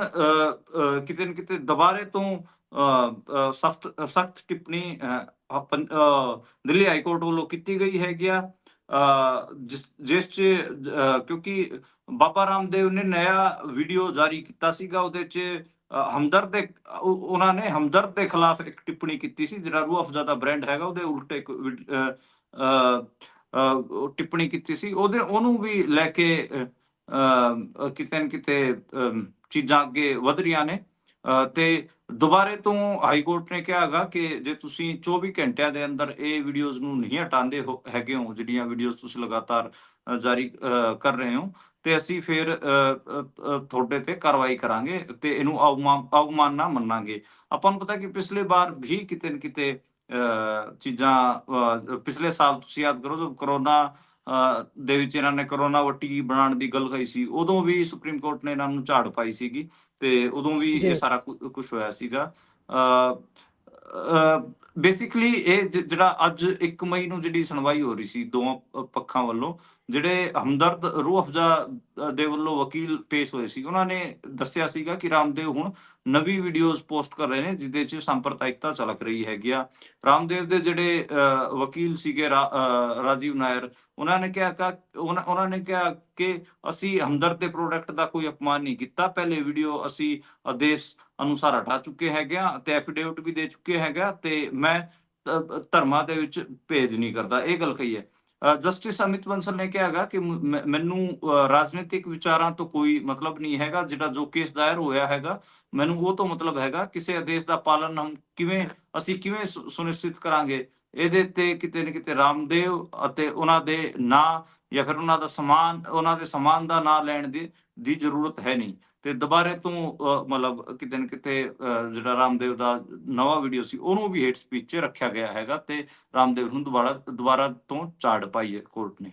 ਕਿਤੇ ਨਾ ਕਿਤੇ ਦੁਬਾਰੇ ਤੋਂ ਸਖਤ ਸਖਤ ਟਿੱਪਣੀ ਦਿੱਲੀ ਹਾਈ ਕੋਰਟ ਵੱਲੋਂ ਕੀਤੀ ਗਈ ਹੈਗੀ ਆ। ਜਿਸ ਜਿਸ ਚ ਕਿਉਂਕਿ ਬਾਬਾ ਰਾਮਦੇਵ ਨੇ ਨਇਆ ਵੀਡੀਓ ਜਾਰੀ ਕੀਤਾ ਸੀਗਾ ਉਹਦੇ ਚ ਹਮਦਰਦ ਦੇ ਉਹਨਾਂ ਨੇ ਹਮਦਰਦ ਦੇ ਖਿਲਾਫ ਇੱਕ ਟਿੱਪਣੀ ਕੀਤੀ ਸੀ ਜਿਹੜਾ ਰੂਹ ਅਫਜ਼ਾ ਦਾ ਬ੍ਰਾਂਡ ਹੈਗਾ ਉਹਦੇ ਉਲਟ ਇੱਕ ਟਿੱਪਣੀ ਕੀਤੀ ਸੀ। ਉਹਦੇ ਉਹਨੂੰ ਵੀ ਲੈ ਕੇ ਅਹ, ਕਿਤੇ ਨਾ ਕਿਤੇ ਚੀਜ਼ਾਂ ਅੱਗੇ ਵਧ ਰਹੀਆਂ ਨੇ। ਤੇ ਦੁਬਾਰੇ ਤੋਂ ਹਾਈ ਕੋਰਟ ਨੇ ਕਿਹਾ ਕਿ ਜੇ ਤੁਸੀਂ 24 ਘੰਟਿਆਂ ਦੇ ਅੰਦਰ ਇਹ ਵੀਡੀਓਜ਼ ਨੂੰ ਨਹੀਂ ਹਟਾਉਂਦੇ ਹੋ ਹੈਗੇ ਹੋ ਜਿਹੜੀਆਂ ਵੀਡੀਓਜ਼ ਤੁਸੀਂ ਲਗਾਤਾਰ ਜਾਰੀ ਕਰ ਰਹੇ ਹੋ ਤੇ ਅਸੀਂ ਫਿਰ ਅਹ, ਤੁਹਾਡੇ ਤੇ ਕਾਰਵਾਈ ਕਰਾਂਗੇ ਤੇ ਇਹਨੂੰ ਅਵਮਾਨ ਨਾ ਮੰਨਾਂਗੇ। ਆਪਾਂ ਨੂੰ ਪਤਾ ਕਿ ਪਿਛਲੇ ਵਾਰ ਵੀ ਕਿਤੇ ਨਾ ਕਿਤੇ ਅਹ, ਚੀਜ਼ਾਂ ਅਹ, ਪਿਛਲੇ ਸਾਲ ਤੁਸੀਂ ਯਾਦ ਕਰੋ ਜਦੋਂ ਕਰੋਨਾ ਦੇ ਵਿੱਚ ਇਹਨਾਂ ਨੇ ਕਰੋਨਾ ਵੱਟੀ ਬਣਾਉਣ ਦੀ ਗੱਲ ਕਹੀ ਸੀ ਉਦੋਂ ਵੀ ਸੁਪਰੀਮ ਕੋਰਟ ਨੇ ਇਹਨਾਂ ਨੂੰ ਝਾੜ ਪਾਈ ਸੀਗੀ ਤੇ ਉਦੋਂ ਵੀ। ਇਹ ਸਾਰਾ ਕੁਝ ਹੋਇਆ ਸੀਗਾ ਬੇਸਿਕਲੀ ਇਹ ਜਿਹੜਾ ਅੱਜ 1 ਮਈ ਨੂੰ ਜਿਹੜੀ ਸੁਣਵਾਈ ਹੋ ਰਹੀ ਸੀ ਦੋਵਾਂ ਪੱਖਾਂ ਵੱਲੋਂ ਜਿਹੜੇ ਹਮਦਰਦ ਰੂਹ ਅਫਜ਼ਾ ਦੇ ਵੱਲੋਂ ਵਕੀਲ ਪੇਸ਼ ਹੋਏ ਸੀ, ਉਹਨਾਂ ਨੇ ਦੱਸਿਆ ਸੀਗਾ ਕਿ ਰਾਮਦੇਵ ਹੁਣ ਨਵੀਂ ਵੀਡੀਓਜ਼ ਪੋਸਟ ਕਰ ਰਹੇ ਨੇ ਜਿਦੇ 'ਚ ਸੰਪਰਦਾਇਕਤਾ ਝਲਕ ਰਹੀ ਹੈਗੀ ਆ। ਰਾਮਦੇਵ ਦੇ ਜਿਹੜੇ ਵਕੀਲ ਸੀਗੇ ਰਾਜੀਵ ਨਾਇਰ, ਉਹਨਾਂ ਨੇ ਕਿਹਾ ਕਿ, ਉਹਨਾਂ ਉਹਨਾਂ ਨੇ ਕਿਹਾ ਕਿ ਅਸੀਂ ਹਮਦਰਦ ਦੇ ਪ੍ਰੋਡਕਟ ਦਾ ਕੋਈ ਅਪਮਾਨ ਨਹੀਂ ਕੀਤਾ, ਪਹਿਲੇ ਵੀਡੀਓ ਅਸੀਂ ਆਦੇਸ਼ ਅਨੁਸਾਰ ਹਟਾ ਚੁੱਕੇ ਹੈਗੇ ਆ ਤੇ ਐਫੀਡੇਵਿਟ ਵੀ ਦੇ ਚੁੱਕੇ ਹੈਗਾ ਤੇ ਮੈਂ ਧਰਮਾਂ ਦੇ ਵਿੱਚ ਭੇਦ ਨਹੀਂ ਕਰਦਾ। ਇਹ ਗੱਲ ਕਹੀ ਹੈ। ਜਸਟਿਸ ਅਮਿਤ ਬੰਸਲ ਨੇ ਕਿਹਾ ਹੈਗਾ ਕਿ ਮੈਨੂੰ ਅ, ਰਾਜਨੀਤਿਕ ਵਿਚਾਰਾਂ ਤੋਂ ਕੋਈ ਮਤਲਬ ਨਹੀਂ ਹੈਗਾ ਜਿਹੜਾ ਜੋ ਕੇਸ ਦਾਇਰ ਹੋਇਆ ਹੈਗਾ ਮੈਨੂੰ ਉਹ ਤੋਂ ਮਤਲਬ ਹੈਗਾ ਕਿਸੇ ਆਦੇਸ਼ ਦਾ ਪਾਲਨ ਹਮ ਕਿਵੇਂ ਅਸੀਂ ਕਿਵੇਂ ਸੁ- ਸੁਨਿਸ਼ਚਿਤ ਕਰਾਂਗੇ? ਇਹਦੇ ਤੇ ਕਿਤੇ ਨਾ ਕਿਤੇ ਰਾਮਦੇਵ ਅਤੇ ਉਹਨਾਂ ਦੇ ਨਾਂ ਜਾਂ ਫਿਰ ਉਹਨਾਂ ਦਾ ਸਮਾਨ, ਉਹਨਾਂ ਦੇ ਸਮਾਨ ਦਾ ਨਾਂ ਲੈਣ ਦੀ ਦੀ ਜ਼ਰੂਰਤ ਹੈ ਨਹੀਂ। ਤੇ ਦੁਬਾਰੇ ਤੋਂ ਮਤਲਬ ਕਿਤੇ ਨਾ ਕਿਤੇ ਜਿਹੜਾ ਰਾਮਦੇਵ ਦਾ ਨਵਾਂ ਵੀਡੀਓ ਸੀ, ਉਹਨੂੰ ਵੀ ਹੇਟ ਸਪੀਚ 'ਚ ਰੱਖਿਆ ਗਿਆ ਹੈਗਾ ਤੇ ਰਾਮਦੇਵ ਨੂੰ ਦੁਬਾਰਾ ਦੁਬਾਰਾ ਤੋਂ ਝਾੜ ਪਾਈ ਹੈ ਕੋਰਟ ਨੇ।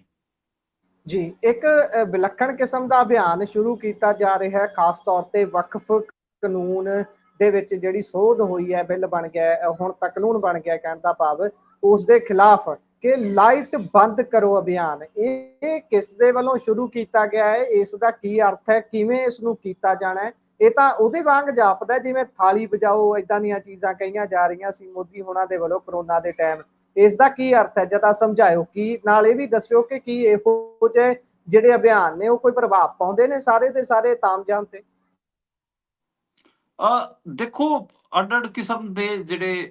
ਜੀ, ਇੱਕ ਵਿਲੱਖਣ ਕਿਸਮ ਦਾ ਅਭਿਆਨ ਸ਼ੁਰੂ ਕੀਤਾ ਜਾ ਰਿਹਾ ਹੈ, ਖਾਸ ਤੌਰ ਤੇ ਵਕਫ ਕਾਨੂੰਨ ਦੇ ਵਿੱਚ ਜਿਹੜੀ ਸੋਧ ਹੋਈ ਹੈ, ਬਿੱਲ ਬਣ ਗਿਆ ਹੁਣ ਤੱਕ ਕਾਨੂੰਨ ਬਣ ਗਿਆ ਕਹਿਣ ਦਾ ਭਾਵ ਉਸ ਦੇ ਖਿਲਾਫ ਕਿ ਲਾਈਟ ਬੰਦ ਕਰੋ ਅਭਿਆਨ। ਇਹ ਕਿਸ ਦੇ ਵੱਲੋਂ ਸ਼ੁਰੂ ਕੀਤਾ ਗਿਆ ਹੈ? ਇਸ ਦਾ ਕੀ ਅਰਥ ਹੈ? ਕਿਵੇਂ ਇਸ ਨੂੰ ਕੀਤਾ ਜਾਣਾ ਹੈ? ਇਹ ਤਾਂ ਉਹਦੇ ਵਾਂਗ ਜਾਪਦਾ ਜਿਵੇਂ ਥਾਲੀ ਵਜਾਓ ਇਦਾਂ ਦੀਆਂ ਚੀਜ਼ਾਂ ਕਹੀਆਂ ਜਾ ਰਹੀਆਂ ਸੀ ਮੋਦੀ ਹੋਣਾ ਦੇ ਵੱਲੋਂ ਕਰੋਨਾ ਦੇ ਟਾਈਮ। ਇਸ ਦਾ ਕੀ ਅਰਥ ਹੈ? ਜਦਾ ਸਮਝਾਇਓ, ਕੀ ਨਾਲ ਇਹ ਵੀ ਦੱਸਿਓ ਕਿ ਕੀ ਇਹੋ ਜਿਹੇ ਜਿਹੜੇ ਅਭਿਆਨ ਨੇ, ਉਹ ਕੋਈ ਪ੍ਰਭਾਵ ਪਾਉਂਦੇ ਨੇ ਸਾਰੇ ਦੇ ਸਾਰੇ ਤਾਮਜਾਮ ਤੇ? ਦੇਖੋ ਅੱਡ-ਅੱਡ ਕਿਸਮ ਦੇ ਜਿਹੜੇ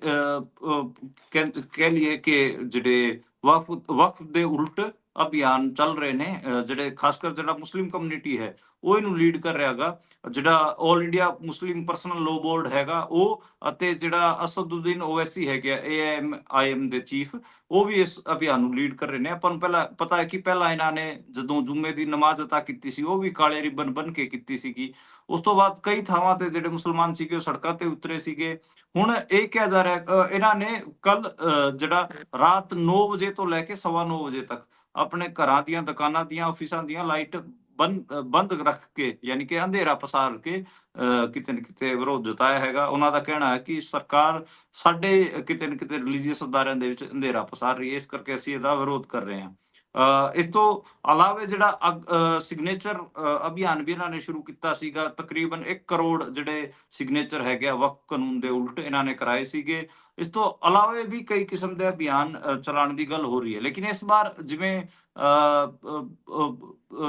ਕਹਿ ਕਹਿ ਲਈਏ ਕਿ ਜਿਹੜੇ ਵਕਫ ਵਕਫ ਦੇ ਉਲਟ ਅਭਿਆਨ ਚੱਲ ਰਹੇ ਨੇ ਜਿਹੜੇ ਖਾਸ ਕਰ ਜਿਹੜਾ ਮੁਸਲਿਮ ਕਮਿਊਨਿਟੀ ਹੈ, ਉਹ ਇਹਨੂੰ ਲੀਡ ਕਰ ਰਿਹਾਗਾ ਜਿਹੜਾ 올 India Muslim personal law board ਹੈਗਾ, ਉਹ ਅਤੇ ਜਿਹੜਾ ਅਸਦੁੱਦੀਨ ਓਵੈਸੀ ਹੈਗਾ ਏਐਮ ਆਈਐਮ ਦੇ ਚੀਫ ਉਹ ਵੀ ਇਸ ਅਭਿਆਨ ਨੂੰ ਲੀਡ ਕਰ ਰਹੇ ਨੇ। ਆਪਾਂ ਨੂੰ ਪਹਿਲਾਂ ਪਤਾ ਹੈ ਕਿ ਪਹਿਲਾਂ ਇਹਨਾਂ ਨੇ ਜਦੋਂ ਜੁਮੇ ਦੀ ਨਮਾਜ਼ ਅਤਾ ਕੀਤੀ ਸੀ, ਉਹ ਵੀ ਕਾਲੇ ਰਿਬਨ ਬਨ ਕੇ ਕੀਤੀ ਸੀਗੀ। ਉਸ ਤੋਂ ਬਾਅਦ ਕਈ ਥਾਵਾਂ ਤੇ ਜਿਹੜੇ ਮੁਸਲਮਾਨ ਸੀਗੇ, ਉਹ ਸੜਕਾਂ ਤੇ ਉਤਰੇ ਸੀਗੇ। ਹੁਣ ਇਹ ਕਿਹਾ ਜਾ ਰਿਹਾ ਇਹਨਾਂ ਨੇ ਕੱਲ ਜਿਹੜਾ ਰਾਤ 9 ਵਜੇ ਤੋਂ ਲੈ ਕੇ ਸਵਾ 9 ਵਜੇ ਤੱਕ ਆਪਣੇ ਘਰਾਂ ਦੀਆਂ ਦੁਕਾਨਾਂ ਦੀਆਂ ਆਫਿਸਾਂ ਦੀਆਂ ਲਾਈਟ ਬੰਦ ਬੰਦ ਰੱਖ ਕੇ ਯਾਨੀ ਕਿ ਅੰਧੇਰਾ ਪਸਾਰ ਕੇ ਅ, ਕਿਤੇ ਨਾ ਕਿਤੇ ਵਿਰੋਧ ਜਤਾਇਆ ਹੈਗਾ। ਉਹਨਾਂ ਦਾ ਕਹਿਣਾ ਹੈ ਕਿ ਸਰਕਾਰ ਸਾਡੇ ਕਿਤੇ ਨਾ ਕਿਤੇ ਰਿਲੀਜੀਅਸ ਅਦਾਰਿਆਂ ਦੇ ਵਿੱਚ ਅੰਧੇਰਾ ਪਸਾਰ ਰਹੀ ਹੈ। ਇਸ ਕਰਕੇ ਅਸੀਂ ਇਹਦਾ ਵਿਰੋਧ ਕਰ ਰਹੇ ਹਾਂ। ਇਸ ਤੋਂ ਇਲਾਵਾ ਜਿਹੜਾ ਸਿਗਨੇਚਰ ਅਭਿਆਨ ਵੀ ਇਹਨਾਂ ਨੇ ਸ਼ੁਰੂ ਕੀਤਾ ਸੀਗਾ ਤਕਰੀਬਨ 1 ਕਰੋੜ ਜਿਹੜੇ ਸਿਗਨੇਚਰ ਹੈਗੇ ਆ ਵਕਫ ਕਾਨੂੰਨ ਦੇ ਉਲਟ ਇਹਨਾਂ ਨੇ ਕਰਾਏ ਸੀਗੇ। ਇਸ ਤੋਂ ਇਲਾਵਾ ਵੀ ਕਈ ਕਿਸਮ ਦੇ ਅਭਿਆਨ ਚਲਾਉਣ ਦੀ ਗੱਲ ਹੋ ਰਹੀ ਹੈ। ਲੇਕਿਨ ਇਸ ਵਾਰ ਜਿਵੇਂ ਅ,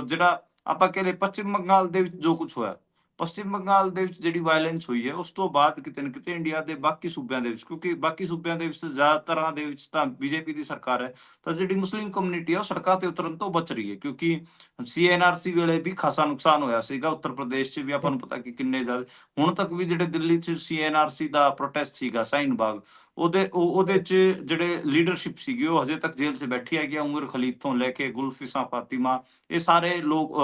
ਜਿਹੜਾ ਆਪਾਂ ਕਹਿੰਦੇ ਪੱਛਮ ਬੰਗਾਲ ਦੇ ਵਿੱਚ ਜੋ ਕੁਝ ਹੋਇਆ ਪੱਛਮ ਬੰਗਾਲ ਦੇ ਵਿੱਚ ਜਿਹੜੀ ਵਾਇਲੈਂਸ ਹੋਈ ਹੈ, ਉਸ ਤੋਂ ਬਾਅਦ ਕਿਤੇ ਨਾ ਕਿਤੇ ਇੰਡੀਆ ਦੇ ਬਾਕੀ ਸੂਬਿਆਂ ਦੇ ਵਿੱਚ, ਕਿਉਂਕਿ ਬਾਕੀ ਸੂਬਿਆਂ ਦੇ ਵਿੱਚ ਤਾਂ ਜ਼ਿਆਦਾਤਰਾਂ ਦੇ ਵਿੱਚ ਤਾਂ ਬੀਜੇਪੀ ਦੀ ਸਰਕਾਰ ਹੈ, ਤਾਂ ਜਿਹੜੀ ਮੁਸਲਿਮ ਕਮਿਊਨਿਟੀ ਹੈ ਉਹ ਸੜਕਾਂ ਤੇ ਉਤਰਨ ਤੋਂ ਬਚ ਰਹੀ ਹੈ, ਕਿਉਂਕਿ ਸੀਐਨਆਰਸੀ ਵੇਲੇ ਵੀ ਖਾਸਾ ਨੁਕਸਾਨ ਹੋਇਆ ਸੀਗਾ, ਉੱਤਰ ਪ੍ਰਦੇਸ਼ 'ਚ ਵੀ ਆਪਾਂ ਨੂੰ ਪਤਾ ਕਿ ਕਿੰਨੇ ਜ਼ਿਆਦਾ, ਹੁਣ ਤੱਕ ਵੀ ਜਿਹੜੇ ਦਿੱਲੀ 'ਚ ਸੀਐਨਆਰਸੀ ਦਾ ਪ੍ਰੋਟੈਸਟ ਸੀਗਾ, ਸਾਈਨ ਬਾਗ ਉਹਦੇ ਉਹਦੇ 'ਚ ਜਿਹੜੇ ਲੀਡਰਸ਼ਿਪ ਸੀਗੀ, ਉਹ ਹਜੇ ਤੱਕ ਜੇਲ੍ਹ 'ਚ ਬੈਠੀ ਹੈਗੀ ਆ, ਉਮਰ ਖਲੀਦ ਤੋਂ ਲੈ ਕੇ ਗੁਲਫਿਸਾ ਫਾਤਿਮਾ, ਇਹ ਸਾਰੇ ਲੋਕ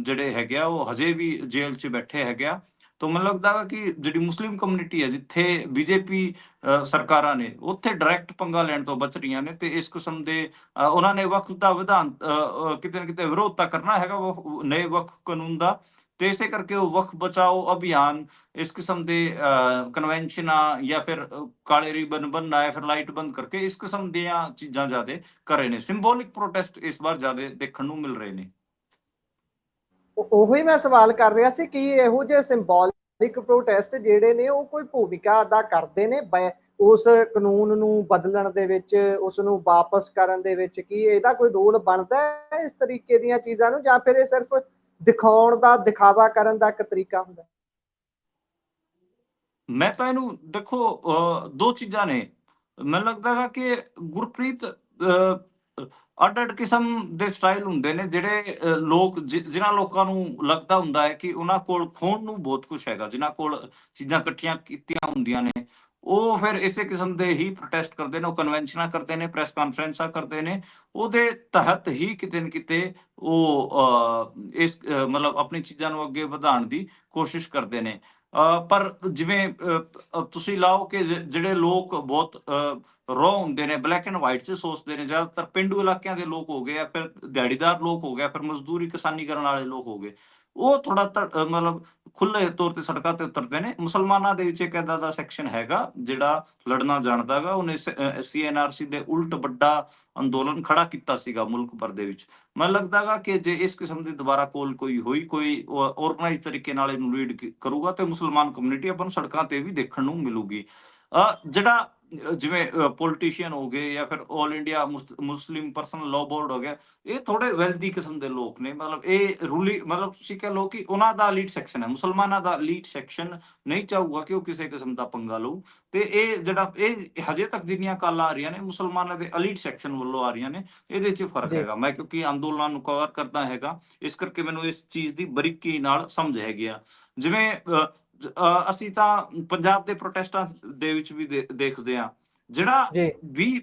ਜਿਹੜੇ ਹੈਗੇ ਆ, ਉਹ ਹਜੇ ਵੀ ਜੇਲ੍ਹ 'ਚ ਬੈਠੇ ਹੈਗੇ ਆ। ਤਾਂ ਮੈਨੂੰ ਲੱਗਦਾ ਵਾ ਕਿ ਜਿਹੜੀ ਮੁਸਲਿਮ ਕਮਿਊਨਿਟੀ ਹੈ ਜਿੱਥੇ ਬੀਜੇਪੀ ਸਰਕਾਰਾਂ ਨੇ, ਉੱਥੇ ਡਾਇਰੈਕਟ ਪੰਗਾ ਲੈਣ ਤੋਂ ਬਚ ਰਹੀਆਂ ਨੇ ਤੇ ਇਸ ਕਿਸਮ ਦੇ ਉਹਨਾਂ ਨੇ ਵਕਫ ਦਾ ਵਿਧਾਨ ਕਿਤੇ ਨਾ ਕਿਤੇ ਵਿਰੋਧ ਤਾਂ ਕਰਨਾ ਹੈਗਾ ਵਕਫ- ਨਏ ਵਕਫ ਕਾਨੂੰਨ ਦਾ। ਤੇ ਇਸੇ ਕਰਕੇ ਉਹ ਵਕਫ ਬਚਾਓ ਅਭਿਆਨ ਇਸ ਕਿਸਮ ਦੇ ਕਨਵੈਨਸ਼ਨਾਂ ਜਾਂ ਫਿਰ ਕਾਲੇ ਰਿਬਨ ਬੰਨਣਾ ਜਾਂ ਫਿਰ ਲਾਈਟ ਬੰਦ ਕਰਕੇ ਇਸ ਕਿਸਮ ਦੀਆਂ ਚੀਜ਼ਾਂ ਜ਼ਿਆਦਾ ਕਰ ਨੇ। ਸਿੰਬੋਲਿਕ ਪ੍ਰੋਟੈਸਟ ਇਸ ਵਾਰ ਜ਼ਿਆਦਾ ਦੇਖਣ ਨੂੰ ਮਿਲ ਰਹੇ ਨੇ। ਉਹ- ਉਹੀ ਮੈਂ ਸਵਾਲ ਕਰ ਰਿਹਾ ਸੀ ਕਿ ਇਹੋ ਜਿਹੇ ਸਿੰਬੋਲਿਕ ਪ੍ਰੋਟੈਸਟ ਜਿਹੜੇ ਨੇ, ਉਹ ਕੋਈ ਭੂਮਿਕਾ ਅਦਾ ਕਰਦੇ ਨੇ? ਉਸ ਕਾਨੂੰਨ ਨੂੰ ਬਦਲਣ ਦੇ ਵਿੱਚ, ਉਸ ਨੂੰ ਵਾਪਸ ਕਰਨ ਦੇ ਵਿੱਚ ਕੀ ਇਹਦਾ ਕੋਈ ਰੋਲ ਬਣਦਾ ਹੈ ਇਸ ਤਰੀਕੇ ਦੀਆਂ ਚੀਜ਼ਾਂ ਨੂੰ? ਜਾਂ ਫਿਰ ਇਹ ਸਿਰਫ ਦਿਖਾਉਣ ਦਾ, ਦਿਖਾਵਾ ਕਰਨ ਦਾ ਇੱਕ ਤਰੀਕਾ ਹੁੰਦਾ ਮੈਂ ਤਾਂ ਇਹਨੂੰ ਦੇਖੋ ਦੋ ਚੀਜ਼ਾਂ ਨੇ। ਮੈਨੂੰ ਲੱਗਦਾ ਹੈ ਕਿ ਗੁਰਪ੍ਰੀਤ ਅੱਡ ਅੱਡ ਕਿਸਮ ਦੇ ਸਟਾਈਲ ਹੁੰਦੇ ਨੇ ਜਿਹੜੇ ਲੋਕ, ਜਿ- ਜਿਨ੍ਹਾਂ ਲੋਕਾਂ ਨੂੰ ਲੱਗਦਾ ਹੁੰਦਾ ਹੈ ਕਿ ਉਹਨਾਂ ਕੋਲ ਖੋਣ ਨੂੰ ਬਹੁਤ ਕੁਝ ਹੈਗਾ, ਜਿਨ੍ਹਾਂ ਕੋਲ ਚੀਜ਼ਾਂ ਇਕੱਠੀਆਂ ਕੀਤੀਆਂ ਹੁੰਦੀਆਂ ਨੇ। ਉਹ ਫਿਰ ਇਸੇ ਕਿਸਮ ਦੇ ਹੀ ਪ੍ਰੋਟੈਸਟ ਕਰਦੇ ਨੇ ਉਹ ਕਨਵੈਨਸ਼ਨਾਂ ਕਰਦੇ ਨੇ ਪ੍ਰੈਸ ਕਾਨਫਰੰਸਾਂ ਕਰਦੇ ਨੇ ਉਹਦੇ ਤਹਿਤ ਹੀ ਕਿਤੇ ਨਾ ਕਿਤੇ ਉਹ ਇਸ ਮਤਲਬ ਆਪਣੀ ਚੀਜ਼ਾਂ ਨੂੰ ਅੱਗੇ ਵਧਾਉਣ ਦੀ ਕੋਸ਼ਿਸ਼ ਕਰਦੇ ਨੇ। ਅ, ਪਰ ਜਿਵੇਂ ਤੁਸੀਂ ਲਾਓ ਕਿ ਜਿਹੜੇ ਲੋਕ ਬਹੁਤ ਰੋ ਹੁੰਦੇ ਨੇ ਬਲੈਕ ਐਂਡ ਵਾਈਟ 'ਚ ਸੋਚਦੇ ਨੇ ਜ਼ਿਆਦਾਤਰ ਪਿੰਡੂ ਇਲਾਕਿਆਂ ਦੇ ਲੋਕ ਹੋ ਗਏ ਜਾਂ ਫਿਰ ਦਿਹਾੜੀਦਾਰ ਲੋਕ ਹੋ ਗਏ ਫਿਰ ਮਜ਼ਦੂਰੀ ਕਿਸਾਨੀ ਕਰਨ ਵਾਲੇ ਲੋਕ ਹੋ ਗਏ। ਉਹ ਥੋੜਾ ਮਤਲਬ ਖੁੱਲੇ ਤੌਰ ਤੇ ਸੜਕਾਂ ਤੇ ਉਤਰਦੇ ਨੇ। ਮੁਸਲਮਾਨਾਂ ਦੇ ਵਿੱਚ ਇੱਕ ਏਦਾਂ ਦਾ ਸੈਕਸ਼ਨ ਹੈਗਾ ਜਿਹੜਾ ਲੜਨਾ ਜਾਣਦਾ ਉਹਨੇ ਸੀਐਨਆਰਸੀ ਦੇ ਉਲਟ ਵੱਡਾ ਅੰਦੋਲਨ ਖੜਾ ਕੀਤਾ ਸੀਗਾ ਮੁਲਕ ਭਰ ਦੇ ਵਿੱਚ। ਮੈਨੂੰ ਲੱਗਦਾ ਹੈਗਾ ਕਿ ਜੇ ਇਸ ਕਿਸਮ ਦੀ ਦੁਬਾਰਾ ਕੋਲ ਕੋਈ ਹੋਈ ਕੋਈ ਆਰਗੇਨਾਈਜ਼ ਤਰੀਕੇ ਨਾਲ ਇਹਨੂੰ ਲੀਡ ਕਰੂਗਾ ਤੇ ਮੁਸਲਮਾਨ ਕਮਿਊਨਿਟੀ ਆਪਾਂ ਨੂੰ ਸੜਕਾਂ ਤੇ ਵੀ ਦੇਖਣ ਨੂੰ ਮਿਲੂਗੀ। ਅ, ਜਿਹੜਾ ਜਿਵੇਂ ਪੋਲੀਟੀਸ਼ੀਅਨ ਹੋ ਗਏ ਜਾਂ ਫਿਰ 올 India Muslim personal law board ਹੋ ਗਿਆ ਇਹ ਥੋੜੇ ਵੈਲਦੀ ਕਿਸਮ ਦੇ ਲੋਕ ਨੇ ਮਤਲਬ ਇਹ ਰੂਲੀ ਮਤਲਬ ਤੁਸੀਂ ਕਹ ਲਓ ਕਿ ਉਹਨਾਂ ਦਾ ਲੀਡ ਸੈਕਸ਼ਨ ਹੈ ਮੁਸਲਮਾਨਾਂ ਦਾ ਲੀਡ ਸੈਕਸ਼ਨ ਨਹੀਂ ਚਾਹੂਗਾ ਕਿ ਉਹ ਕਿਸੇ ਕਿਸਮ ਦਾ ਪੰਗਾ ਲਊ ਤੇ ਇਹ ਜਿਹੜਾ ਇਹ ਹਜੇ ਤੱਕ ਜਿੰਨੀਆਂ ਕਾਲਾਂ ਆ ਰਹੀਆਂ ਨੇ ਮੁਸਲਮਾਨਾਂ ਦੇ ਅਲੀਟ ਸੈਕਸ਼ਨ ਵੱਲੋਂ ਆ ਰਹੀਆਂ ਨੇ ਇਹਦੇ 'ਚ ਫ਼ਰਕ। ਹੈਗਾ ਮੈਂ ਕਿਉਂਕਿ ਅੰਦੋਲਨਾਂ ਨੂੰ ਕਵਰ ਕਰਦਾ ਹੈਗਾ ਇਸ ਕਰਕੇ ਮੈਨੂੰ ਇਸ ਚੀਜ਼ ਦੀ ਬਰੀਕੀ ਨਾਲ ਸਮਝ ਹੈਗੀ ਆ ਜਿਵੇਂ ਅਸੀਂ ਤਾਂ ਪੰਜਾਬ ਦੇ ਪ੍ਰੋਟੈਸਟਾਂ ਦੇ ਵਿੱਚ ਵੀ ਦੇਖਦੇ ਆ ਜਿਹੜਾ ਵੀ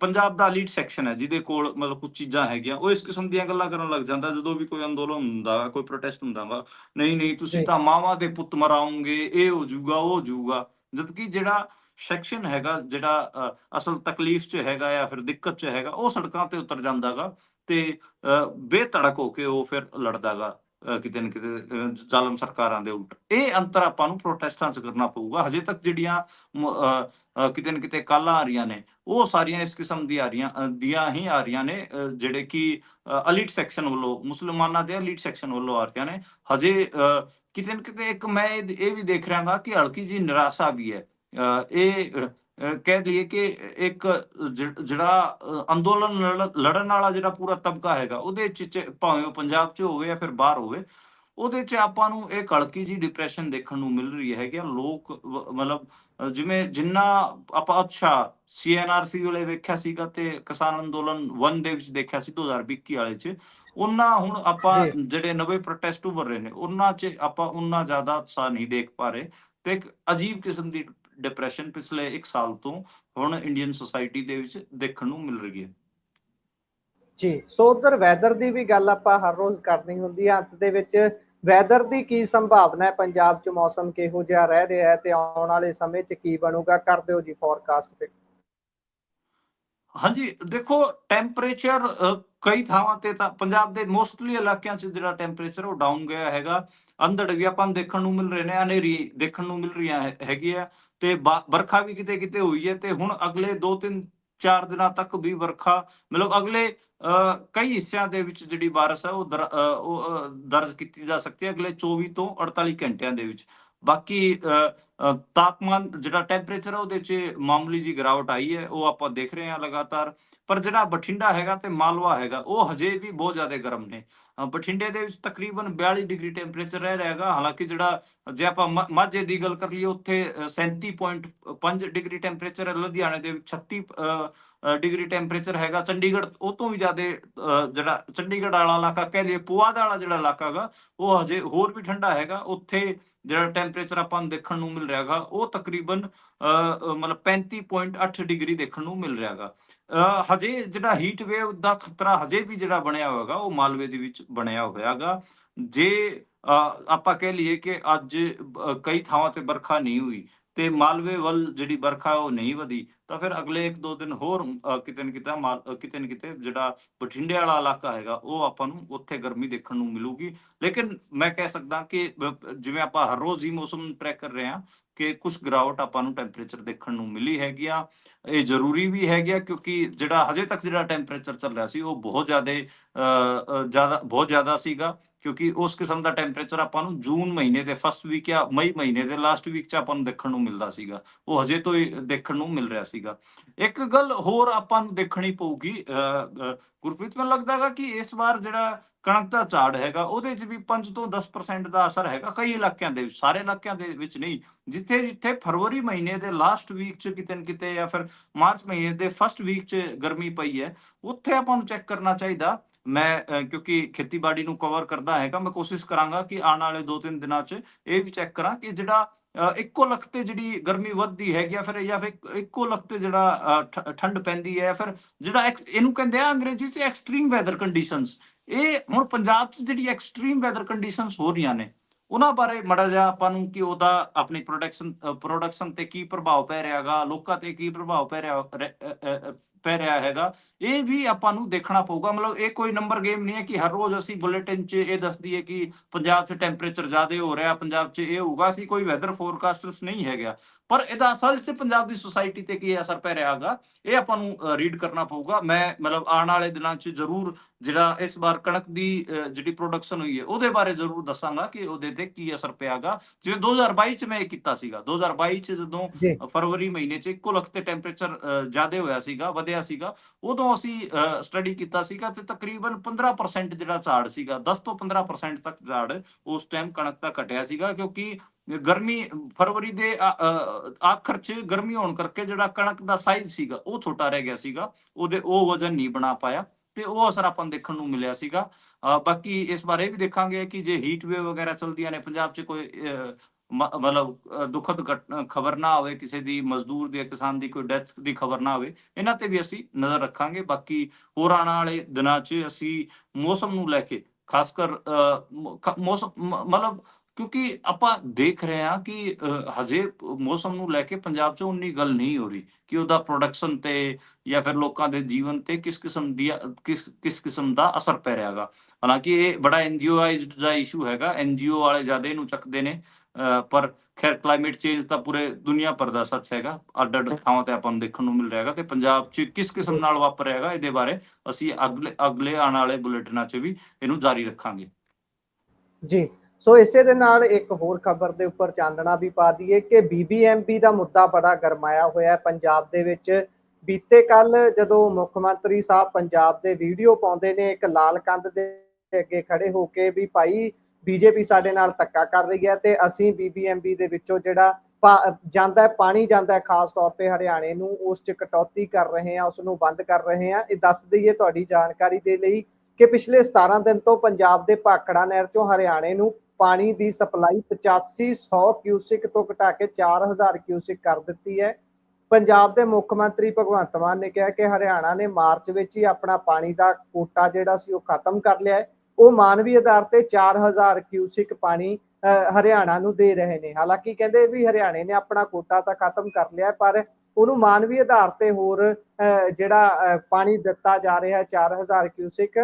ਪੰਜਾਬ ਦਾ ਲੀਡ ਸੈਕਸ਼ਨ ਹੈ ਜਿਹਦੇ ਕੋਲ ਮਤਲਬ ਕੁਝ ਚੀਜ਼ਾਂ ਹੈਗੀਆਂ ਉਹ ਇਸ ਕਿਸਮ ਦੀਆਂ ਗੱਲਾਂ ਕਰਨ ਲੱਗ ਜਾਂਦਾ ਜਦੋਂ ਵੀ ਕੋਈ ਅੰਦੋਲਨ ਹੁੰਦਾ ਕੋਈ ਪ੍ਰੋਟੈਸਟ ਹੁੰਦਾ ਵਾ ਨਹੀਂ ਨਹੀਂ ਤੁਸੀਂ। ਤਾਂ ਮਾਵਾਂ ਦੇ ਪੁੱਤ ਮਰਾਉਂਗੇ ਇਹ ਹੋ ਜਾਊਗਾ ਉਹ ਹੋ ਜਾਊਗਾ। ਜਦਕਿ ਜਿਹੜਾ ਸੈਕਸ਼ਨ ਹੈਗਾ ਜਿਹੜਾ ਅਸਲ ਤਕਲੀਫ 'ਚ ਹੈਗਾ ਜਾਂ ਫਿਰ ਦਿੱਕਤ 'ਚ ਹੈਗਾ ਉਹ ਸੜਕਾਂ ਤੇ ਉਤਰ ਜਾਂਦਾਗਾ ਤੇ ਅ, ਬੇਧੜਕ ਹੋ ਕੇ ਉਹ ਫਿਰ ਲੜਦਾਗਾ। ਕਿਤੇ ਨਾ ਕਿਤੇ ਜ਼ਾਲਮ ਸਰਕਾਰਾਂ ਦੇ ਉਲਟ। ਇਹ ਅੰਤਰ ਆਪਾਂ ਨੂੰ ਪ੍ਰੋਟੈਸਟਾਂ 'ਚ ਕਰਨਾ ਪਊਗਾ। ਹਜੇ ਤੱਕ ਜਿਹੜੀਆਂ ਕਿਤੇ ਨਾ ਕਿਤੇ ਕਾਲਾਂ ਆ ਰਹੀਆਂ ਨੇ ਉਹ ਸਾਰੀਆਂ ਇਸ ਕਿਸਮ ਦੀ ਆ ਰਹੀਆਂ ਦੀਆਂ ਹੀ ਆ ਰਹੀਆਂ ਨੇ ਜਿਹੜੇ ਕਿ ਅਲੀਟ ਸੈਕਸ਼ਨ ਵੱਲੋਂ ਮੁਸਲਮਾਨਾਂ ਦੇ ਅਲੀਟ ਸੈਕਸ਼ਨ ਵੱਲੋਂ ਆ ਰਹੀਆਂ ਨੇ। ਹਜੇ ਅ, ਕਿਤੇ ਨਾ ਕਿਤੇ ਇੱਕ ਮੈਂ ਇਹ ਵੀ ਦੇਖ ਰਿਹਾਗਾ ਕਿ ਹਲਕੀ ਜੀ ਨਿਰਾਸ਼ਾ ਵੀ ਹੈ। ਅ, ਇਹ ਕਹਿ ਲਈਏ ਕਿ ਇੱਕ ਜਿਹੜਾ ਅੰਦੋਲਨ ਲੜ- ਲੜਨ ਵਾਲਾ ਜਿਹੜਾ ਪੂਰਾ ਤਬਕਾ ਹੈਗਾ ਉਹਦੇ ਚ ਭਾਵੇਂ ਉਹ ਪੰਜਾਬ 'ਚ ਹੋਵੇ ਜਾਂ ਫਿਰ ਬਾਹਰ ਹੋਵੇ ਉਹਦੇ 'ਚ ਆਪਾਂ ਨੂੰ ਇਹ ਕੜਕੀ ਜੀ ਡਿਪਰੈਸ਼ਨ ਦੇਖਣ ਨੂੰ ਮਿਲ ਰਹੀ ਹੈਗੀ ਆ ਲੋਕ ਮਤਲਬ ਜਿਵੇਂ ਜਿੰਨਾ ਆਪਾਂ ਅੱਛਾ ਸੀਐਨਆਰਸੀ ਵਾਲੇ ਵੇਖਿਆ ਸੀਗਾ ਤੇ ਕਿਸਾਨ ਅੰਦੋਲਨ 1 ਦੇ ਵਿੱਚ ਦੇਖਿਆ ਸੀ 2021 ਵਾਲੇ 'ਚ ਉਹਨਾਂ ਹੁਣ ਆਪਾਂ। ਜਿਹੜੇ ਨਵੇਂ ਪ੍ਰੋਟੈਸਟ ਉੱਭਰ ਰਹੇ ਨੇ ਉਹਨਾਂ 'ਚ ਆਪਾਂ ਉਹਨਾਂ ਜ਼ਿਆਦਾ ਉਤਸ਼ਾਹ ਨਹੀਂ ਦੇਖ ਪਾ ਰਹੇ ਤੇ ਇੱਕ ਅਜੀਬ ਕਿਸਮ ਦੀ ਡਿਪਰੈਸ਼ਨ ਪਿਛਲੇ 1 ਸਾਲ ਤੋਂ ਹੁਣ ਇੰਡੀਅਨ ਸੋਸਾਇਟੀ ਦੇ ਵਿੱਚ ਦੇਖਣ ਨੂੰ ਮਿਲ ਰਹੀ ਹੈ। ਜੀ ਸੋ ਉਧਰ ਵੈਦਰ ਦੀ ਵੀ ਗੱਲ ਆਪਾਂ ਹਰ ਰੋਜ਼ ਕਰਨੀ ਹੁੰਦੀ ਹੈ ਅੰਤ ਦੇ ਵਿੱਚ ਵੈਦਰ ਦੀ ਕੀ ਸੰਭਾਵਨਾ ਹੈ? ਪੰਜਾਬ 'ਚ ਮੌਸਮ ਕਿਹੋ ਜਿਹਾ ਰਹਿ ਰਿਹਾ ਹੈ ਤੇ ਆਉਣ ਵਾਲੇ ਸਮੇਂ 'ਚ ਕੀ ਬਣੂਗਾ? ਕਰ ਦਿਓ ਜੀ ਫੋਰਕਾਸਟ ਹਾਂਜੀ ਦੇਖੋ ਟੈਂਪਰੇਚਰ ਕਈ ਥਾਵਾਂ ਤੇ ਤਾਂ ਪੰਜਾਬ ਦੇ ਮੋਸਟਲੀ ਇਲਾਕਿਆਂ 'ਚ ਜਿਹੜਾ ਟੈਂਪਰੇਚਰ ਉਹ ਡਾਊਨ ਗਿਆ ਹੈਗਾ। ਅੰਧੜ ਵੀ ਆਪਾਂ ਦੇਖਣ ਨੂੰ ਮਿਲ ਰਹੇ ਨੇ ਹਨੇਰੀ ਦੇਖਣ ਨੂੰ ਮਿਲ ਰਹੀਆਂ ਹੈਗੀ ਆ ਤੇ ਬਾ- ਵਰਖਾ ਵੀ ਕਿਤੇ ਕਿਤੇ ਹੋਈ ਹੈ ਤੇ ਹੁਣ ਅਗਲੇ 2-3 4 ਦਿਨਾਂ ਤੱਕ ਵੀ ਵਰਖਾ ਮਤਲਬ ਅਗਲੇ ਅ, ਕਈ ਹਿੱਸਿਆਂ ਦੇ ਵਿੱਚ ਜਿਹੜੀ ਬਾਰਿਸ਼ ਹੈ ਉਹ ਦਰ- ਉਹ ਦਰਜ ਕੀਤੀ ਜਾ ਸਕਦੀ ਹੈ ਅਗਲੇ 24 ਤੋਂ 48 ਘੰਟਿਆਂ ਦੇ ਵਿੱਚ। ਬਾਕੀ ਅ, ਤਾਪਮਾਨ ਜਿਹੜਾ ਟੈਂਪਰੇਚਰ ਹੈ ਉਹਦੇ 'ਚ ਮਾਮੂਲੀ ਜੀ ਗਿਰਾਵਟ ਆਈ ਹੈ ਉਹ ਆਪਾਂ ਦੇਖ ਰਹੇ ਹਾਂ ਲਗਾਤਾਰ। ਪਰ ਜਿਹੜਾ ਬਠਿੰਡਾ ਹੈਗਾ ਤੇ ਮਾਲਵਾ ਹੈਗਾ ਉਹ ਹਜੇ ਵੀ ਬਹੁਤ ਜ਼ਿਆਦਾ ਗਰਮ ਨੇ। ਬਠਿੰਡੇ ਦੇ ਵਿੱਚ ਤਕਰੀਬਨ 42 ਡਿਗਰੀ ਟੈਂਪਰੇਚਰ ਰਹਿ ਰਿਹਾ ਹੈਗਾ ਹਾਲਾਂਕਿ ਜਿਹੜਾ ਜੇ ਆਪਾਂ ਮਾ- ਮਾਝੇ ਦੀ ਗੱਲ ਕਰ ਲਈਏ ਉੱਥੇ ਅ, 37.5 ਡਿਗਰੀ ਟੈਂਪਰੇਚਰ ਹੈ ਲੁਧਿਆਣੇ ਦੇ ਵਿੱਚ 36 ਡਿਗਰੀ ਟੈਂਪਰੇਚਰ ਹੈਗਾ। ਚੰਡੀਗੜ੍ਹ ਉਹ ਤੋਂ ਵੀ ਜ਼ਿਆਦਾ ਜਿਹੜਾ ਚੰਡੀਗੜ੍ਹ ਵਾਲਾ ਇਲਾਕਾ ਕਹਿ ਲਈਏ ਪੁਆਧ ਵਾਲਾ ਜਿਹੜਾ ਇਲਾਕਾ ਹੈਗਾ ਉਹ ਹਜੇ ਹੋਰ ਵੀ ਠੰਡਾ ਹੈਗਾ। ਉੱਥੇ ਜਿਹੜਾ ਟੈਂਪਰੇਚਰ ਆਪਾਂ ਨੂੰ ਦੇਖਣ ਨੂੰ ਮਿਲ ਰਿਹਾ ਉਹ ਤਕਰੀਬਨ ਅ, ਅ, ਮਤਲਬ 35.8 ਡਿਗਰੀ ਦੇਖਣ ਨੂੰ ਮਿਲ ਰਿਹਾ ਹੈਗਾ ਅ, ਹਜੇ ਜਿਹੜਾ ਹੀਟ ਵੇਵ ਦਾ ਖਤਰਾ ਹਜੇ ਵੀ ਜਿਹੜਾ ਬਣਿਆ ਹੋਇਆ ਉਹ ਮਾਲਵੇ ਦੇ ਵਿੱਚ ਬਣਿਆ ਹੋਇਆ ਹੈਗਾ। ਜੇ ਅ, ਆਪਾਂ ਕਹਿ ਲਈਏ ਕਿ ਅੱਜ ਕਈ ਥਾਵਾਂ ਤੇ ਵਰਖਾ ਨਹੀਂ ਹੋਈ ਤੇ ਮਾਲਵੇ ਵੱਲ ਜਿਹੜੀ ਵਰਖਾ ਉਹ ਨਹੀਂ ਵਧੀ ਤਾਂ ਫਿਰ ਅਗਲੇ 1-2 ਦਿਨ ਹੋਰ ਕਿਤੇ ਨਾ ਕਿਤੇ ਮਾਲ- ਕਿਤੇ ਨਾ ਕਿਤੇ ਜਿਹੜਾ ਬਠਿੰਡੇ ਵਾਲਾ ਇਲਾਕਾ ਹੈਗਾ ਉਹ ਆਪਾਂ ਨੂੰ ਉੱਥੇ ਗਰਮੀ ਦੇਖਣ ਨੂੰ ਮਿਲੂਗੀ। ਲੇਕਿਨ ਮੈਂ ਕਹਿ ਸਕਦਾ ਕਿ ਜਿਵੇਂ ਆਪਾਂ ਹਰ ਰੋਜ਼ ਹੀ ਮੌਸਮ ਟਰੈਕ ਕਰ ਰਹੇ ਹਾਂ ਕਿ ਕੁਝ ਗਿਰਾਵਟ ਆਪਾਂ ਨੂੰ ਟੈਂਪਰੇਚਰ ਦੇਖਣ ਨੂੰ ਮਿਲੀ ਹੈਗੀ ਆ। ਇਹ ਜ਼ਰੂਰੀ ਵੀ ਹੈਗੀ ਆ ਕਿਉਂਕਿ ਜਿਹੜਾ ਹਜੇ ਤੱਕ ਜਿਹੜਾ ਟੈਂਪਰੇਚਰ ਚੱਲ ਰਿਹਾ ਸੀ ਉਹ ਬਹੁਤ ਜ਼ਿਆਦਾ ਅ, ਜ਼ਿਆਦਾ ਬਹੁਤ ਜ਼ਿਆਦਾ ਸੀਗਾ। ਕਿਉਂਕਿ ਉਸ ਕਿਸਮ ਦਾ ਟੈਂਪਰੇਚਰ ਆਪਾਂ ਨੂੰ ਜੂਨ ਮਹੀਨੇ ਦੇ ਫਸਟ ਵੀਕ ਜਾਂ ਮਈ ਮਹੀਨੇ ਦੇ ਲਾਸਟ ਵੀਕ 'ਚ ਆਪਾਂ ਨੂੰ ਦੇਖਣ ਨੂੰ ਮਿਲਦਾ ਸੀਗਾ। ਉਹ ਹਜੇ ਤੋਂ ਹੀ ਦੇਖਣ ਨੂੰ ਮਿਲ ਰਿਹਾ ਸੀਗਾ। ਇੱਕ ਗੱਲ ਹੋਰ ਆਪਾਂ ਨੂੰ ਦੇਖਣੀ ਪਊਗੀ ਗੁਰਪ੍ਰੀਤ, ਮੈਨੂੰ ਲੱਗਦਾ ਹੈਗਾ ਕਿ ਇਸ ਵਾਰ ਜਿਹੜਾ ਕਣਕ ਦਾ ਝਾੜ ਹੈਗਾ, ਉਹਦੇ 'ਚ ਵੀ 5 ਤੋਂ 10% ਦਾ ਅਸਰ ਹੈਗਾ ਕਈ ਇਲਾਕਿਆਂ ਦੇ ਵਿੱਚ, ਸਾਰੇ ਇਲਾਕਿਆਂ ਦੇ ਵਿੱਚ ਨਹੀਂ। ਜਿੱਥੇ ਜਿੱਥੇ ਫਰਵਰੀ ਮਹੀਨੇ ਦੇ ਲਾਸਟ ਵੀਕ 'ਚ ਕਿਤੇ ਨਾ ਕਿਤੇ ਜਾਂ ਫਿਰ ਮਾਰਚ ਮਹੀਨੇ ਦੇ ਫਸਟ ਵੀਕ 'ਚ ਗਰਮੀ ਪਈ ਹੈ, ਉੱਥੇ ਆਪਾਂ ਨੂੰ ਚੈੱਕ ਕਰਨਾ ਚਾਹੀਦਾ ਮੈਂ ਕਿਉਂਕਿ ਖੇਤੀਬਾੜੀ ਨੂੰ ਕਵਰ ਕਰਦਾ ਹੈਗਾ, ਮੈਂ ਕੋਸ਼ਿਸ਼ ਕਰਾਂਗਾ ਕਿ ਆਉਣ ਵਾਲੇ 2-3 ਦਿਨਾਂ 'ਚ ਇਹ ਵੀ ਚੈੱਕ ਕਰਾਂ ਕਿ ਜਿਹੜਾ ਇੱਕੋ ਲੱਖ ਤੇ ਜਿਹੜੀ ਗਰਮੀ ਵੱਧਦੀ ਹੈਗੀ ਆ, ਫਿਰ ਜਾਂ ਫਿਰ ਇੱਕੋ ਲੱਖ ਤੇ ਜਿਹੜਾ ਠੰਡ ਪੈਂਦੀ ਹੈ, ਫਿਰ ਜਿਹੜਾ ਇਹਨੂੰ ਕਹਿੰਦੇ ਆ ਅੰਗਰੇਜ਼ੀ 'ਚ ਐਕਸਟ੍ਰੀਮ ਵੈਦਰ ਕੰਡੀਸ਼ਨਸ ਇਹ ਹੁਣ ਪੰਜਾਬ 'ਚ ਜਿਹੜੀ ਐਕਸਟ੍ਰੀਮ ਵੈਦਰ ਕੰਡੀਸ਼ਨਸ ਹੋ ਰਹੀਆਂ ਨੇ, ਉਹਨਾਂ ਬਾਰੇ ਮੜਾ ਜਿਹਾ ਆਪਾਂ ਨੂੰ ਕਿ ਉਹਦਾ ਆਪਣੀ ਪ੍ਰੋਡਕਸ਼ਨ ਪ੍ਰੋਡਕਸ਼ਨ ਤੇ ਕੀ ਪ੍ਰਭਾਵ ਪੈ ਰਿਹਾਗਾ, ਲੋਕਾਂ ਤੇ ਕੀ ਪ੍ਰਭਾਵ ਪੈ ਰਿਹਾ ਪੈ ਰਿਹਾ ਹੈਗਾ। ਇਹ ਵੀ ਆਪਾਂ ਨੂੰ ਦੇਖਣਾ ਪਊਗਾ। ਮਤਲਬ ਇਹ ਕੋਈ ਨੰਬਰ ਗੇਮ ਨਹੀਂ ਹੈ ਕਿ ਹਰ ਰੋਜ਼ ਅਸੀਂ ਬੁਲੇਟਿਨ 'ਚ ਇਹ ਦੱਸ ਦਈਏ ਕਿ ਪੰਜਾਬ 'ਚ ਟੈਂਪਰੇਚਰ ਜ਼ਿਆਦਾ ਹੋ ਰਿਹਾ, ਪੰਜਾਬ 'ਚ ਇਹ ਹੋਊਗਾ। ਅਸੀਂ ਕੋਈ ਵੈਦਰ ਫੋਰਕਾਸਟਰਸ ਨਹੀਂ ਹੈਗਾ। ਪਰ ਇਹਦਾ ਅਸਲ 'ਚ ਪੰਜਾਬ ਦੀ ਸੁਸਾਇਟੀ ਤੇ ਕੀ ਅਸਰ ਪੈ ਰਿਹਾ ਹੈਗਾ ਇਹ ਆਪਾਂ ਨੂੰ ਰੀਡ ਕਰਨਾ ਪਊਗਾ। ਮੈਂ ਮਤਲਬ ਆਉਣ ਵਾਲੇ ਦਿਨਾਂ 'ਚ ਜ਼ਰੂਰ ਜਿਹੜਾ ਇਸ ਵਾਰ ਕਣਕ ਦੀ ਜਿਹੜੀ ਪ੍ਰੋਡਕਸ਼ਨ ਹੋਈ ਹੈ ਉਹਦੇ ਬਾਰੇ ਜ਼ਰੂਰ ਦੱਸਾਂਗਾ ਕਿ ਉਹਦੇ ਤੇ ਕੀ ਅਸਰ ਪਿਆਗਾ ਜਿਵੇਂ 2022 'ਚ ਮੈਂ ਇਹ ਕੀਤਾ ਸੀਗਾ। 2022 'ਚ ਜਦੋਂ ਫਰਵਰੀ ਮਹੀਨੇ 'ਚ ਇੱਕੋ ਲੱਖ ਤੇ ਟੈਂਪਰੇਚਰ ਜ਼ਿਆਦਾ ਹੋਇਆ ਸੀਗਾ ਵਧਿਆ ਸੀਗਾ ਉਦੋਂ ਅਸੀਂ ਸਟੱਡੀ ਕੀਤਾ ਸੀਗਾ ਤੇ ਤਕਰੀਬਨ 15% ਜਿਹੜਾ ਝਾੜ ਸੀਗਾ 10 ਤੋਂ 15% ਤੱਕ ਝਾੜ ਉਸ ਟਾਈਮ ਕਣਕ ਦਾ ਘਟਿਆ ਸੀਗਾ ਕਿਉਂਕਿ ਗਰਮੀ ਫਰਵਰੀ ਦੇ ਆਖਰ 'ਚ ਗਰਮੀ ਹੋਣ ਕਰਕੇ ਜਿਹੜਾ ਕਣਕ ਦਾ ਸਾਈਜ਼ ਸੀਗਾ ਉਹ ਛੋਟਾ ਰਹਿ ਗਿਆ ਸੀਗਾ ਉਹਦੇ ਉਹ ਵਜਨ ਨਹੀਂ ਬਣਾ ਪਾਇਆ ਤੇ ਉਹ ਅਸਰ ਆਪਾਂ ਦੇਖਣ ਨੂੰ ਮਿਲਿਆ ਸੀਗਾ। ਬਾਕੀ ਇਸ ਬਾਰੇ ਵੀ ਦੇਖਾਂਗੇ ਕਿ ਜੇ ਹੀਟ ਵੇਵ ਵਗੈਰਾ ਚਲਦੀਆਂ ਨੇ ਪੰਜਾਬ 'ਚ ਕੋਈ ਮਤਲਬ ਅ, ਦੁਖਦ ਖਬਰ ਨਾ ਹੋਵੇ ਕਿਸੇ ਦੀ ਮਜ਼ਦੂਰ ਦੀ ਕਿਸਾਨ ਦੀ ਕੋਈ ਡੈਥ ਦੀ ਖਬਰ ਨਾ ਹੋਵੇ ਇਹਨਾਂ ਤੇ ਵੀ ਅਸੀਂ ਨਜ਼ਰ ਰੱਖਾਂਗੇ। ਬਾਕੀ ਹੋਰ ਆਉਣ ਵਾਲੇ ਦਿਨਾਂ 'ਚ ਅਸੀਂ ਮੌਸਮ ਨੂੰ ਲੈ ਕੇ ਖਾਸ ਕਰ ਮੌਸਮ ਮਤਲਬ ਕਿਉਂਕਿ ਆਪਾਂ ਦੇਖ ਰਹੇ ਹਾਂ ਕਿ ਹਜੇ ਮੌਸਮ ਨੂੰ ਲੈ ਕੇ ਪੰਜਾਬ 'ਚ ਉਨੀ ਗੱਲ ਨਹੀਂ ਹੋ ਰਹੀ ਕਿ ਉਹਦਾ ਪ੍ਰੋਡਕਸ਼ਨ ਤੇ ਜਾਂ ਫਿਰ ਲੋਕਾਂ ਦੇ ਜੀਵਨ ਤੇ ਕਿਸ ਕਿਸਮ ਦੀ ਕਿਸ ਕਿਸ ਕਿਸਮ ਦਾ ਅਸਰ ਪੈ ਰਿਹਾ ਹੈਗਾ। ਹਾਲਾਂਕਿ ਇਹ ਬੜਾ ਐਨਜੀਓਆਈਜ਼ਡ ਦਾ ਇਸ਼ੂ ਹੈਗਾ ਐਨਜੀਓ ਵਾਲੇ ਜ਼ਿਆਦਾ ਇਹਨੂੰ ਚੱਕਦੇ ਨੇ ਪਰ ਖੈਰ ਕਲਾਈਮੇਟ ਚੇਂਜ ਤਾਂ ਪੂਰੇ ਦੁਨੀਆ ਭਰ ਦਾ ਸੱਚ ਹੈਗਾ। ਅੱਡ ਅੱਡ ਥਾਵਾਂ ਤੇ ਆਪਾਂ ਨੂੰ ਦੇਖਣ ਨੂੰ ਮਿਲ ਰਿਹਾ ਹੈਗਾ ਤੇ ਪੰਜਾਬ 'ਚ ਕਿਸ ਕਿਸਮ ਨਾਲ ਵਾਪਰ ਰਿਹਾ ਹੈਗਾ ਇਹਦੇ ਬਾਰੇ ਅਸੀਂ ਅਗਲੇ ਅਗਲੇ ਆਉਣ ਵਾਲੇ ਬੁਲੇਟਿਨਾਂ 'ਚ ਵੀ ਇਹਨੂੰ ਜਾਰੀ ਰੱਖਾਂਗੇ। ਜੀ। ਸੋ ਇਸੇ ਦੇ ਨਾਲ ਇੱਕ ਹੋਰ ਖਬਰ ਦੇ ਉੱਪਰ ਚਾਨਣਾ ਵੀ ਪਾ ਦਈਏ ਕਿ ਬੀਬੀਐਮਬੀ ਦਾ ਮੁੱਦਾ ਬੜਾ ਗਰਮਾਇਆ ਹੋਇਆ ਹੈ। ਪੰਜਾਬ ਦੇ ਵਿੱਚ ਬੀਤੇ ਕੱਲ ਜਦੋਂ ਮੁੱਖ ਮੰਤਰੀ ਸਾਹਿਬ ਪੰਜਾਬ ਦੇ ਵੀਡੀਓ ਪਾਉਂਦੇ ਨੇ, ਇੱਕ ਲਾਲ ਕੰਧ ਦੇ ਅੱਗੇ ਖੜੇ ਹੋ ਕੇ ਵੀ ਭਾਈ ਬੀਜੇਪੀ ਸਾਡੇ ਨਾਲ ਧੱਕਾ ਕਰ ਰਹੀ ਹੈ ਤੇ ਅਸੀਂ ਬੀਬੀਐਮਬੀ ਦੇ ਵਿੱਚੋਂ ਜਿਹੜਾ ਪਾ- ਜਾਂਦਾ ਹੈ, ਪਾਣੀ ਜਾਂਦਾ ਹੈ, ਖਾਸ ਤੌਰ ਤੇ ਹਰਿਆਣੇ ਨੂੰ, ਉਸ ਚ ਕਟੌਤੀ ਕਰ ਰਹੇ ਹਾਂ, ਉਸ ਨੂੰ ਬੰਦ ਕਰ ਰਹੇ ਹਾਂ। ਇਹ ਦੱਸ ਦਈਏ ਤੁਹਾਡੀ ਜਾਣਕਾਰੀ ਦੇ ਲਈ ਕਿ ਪਿਛਲੇ 17 ਦਿਨ ਤੋਂ ਪੰਜਾਬ ਦੇ ਭਾਖੜਾ ਨਹਿਰ ਚੋਂ ਹਰਿਆਣੇ ਨੂੰ ਪਾਣੀ ਦੀ ਸਪਲਾਈ 8500 ਕਿਊਸਿਕ ਤੋਂ ਘਟਾ ਕੇ 4000 ਕਿਊਸਿਕ ਕਰ ਦਿੱਤੀ ਹੈ। ਪੰਜਾਬ ਦੇ ਮੁੱਖ ਮੰਤਰੀ ਭਗਵੰਤ ਮਾਨ ਨੇ ਕਿਹਾ ਕਿ ਹਰਿਆਣਾ ਨੇ ਮਾਰਚ ਵਿੱਚ ਹੀ ਆਪਣਾ ਪਾਣੀ ਦਾ ਕੋਟਾ ਜਿਹੜਾ ਸੀ ਉਹ ਖਤਮ ਕਰ ਲਿਆ ਹੈ। ਉਹ ਮਾਨਵੀ ਆਧਾਰ ਤੇ 4000 ਕਿਊਸਿਕ ਪਾਣੀ ਅਹ, ਹਰਿਆਣਾ ਨੂੰ ਦੇ ਰਹੇ ਨੇ। ਹਾਲਾਂਕਿ ਕਹਿੰਦੇ ਵੀ ਹਰਿਆਣੇ ਨੇ ਆਪਣਾ ਕੋਟਾ ਤਾਂ ਖਤਮ ਕਰ ਲਿਆ ਪਰ ਉਹਨੂੰ ਮਾਨਵੀ ਆਧਾਰ ਤੇ ਹੋਰ ਅਹ, ਜਿਹੜਾ ਅਹ, ਪਾਣੀ ਦਿੱਤਾ ਜਾ ਰਿਹਾ ਹੈ 4000 ਕਿਊਸਿਕ।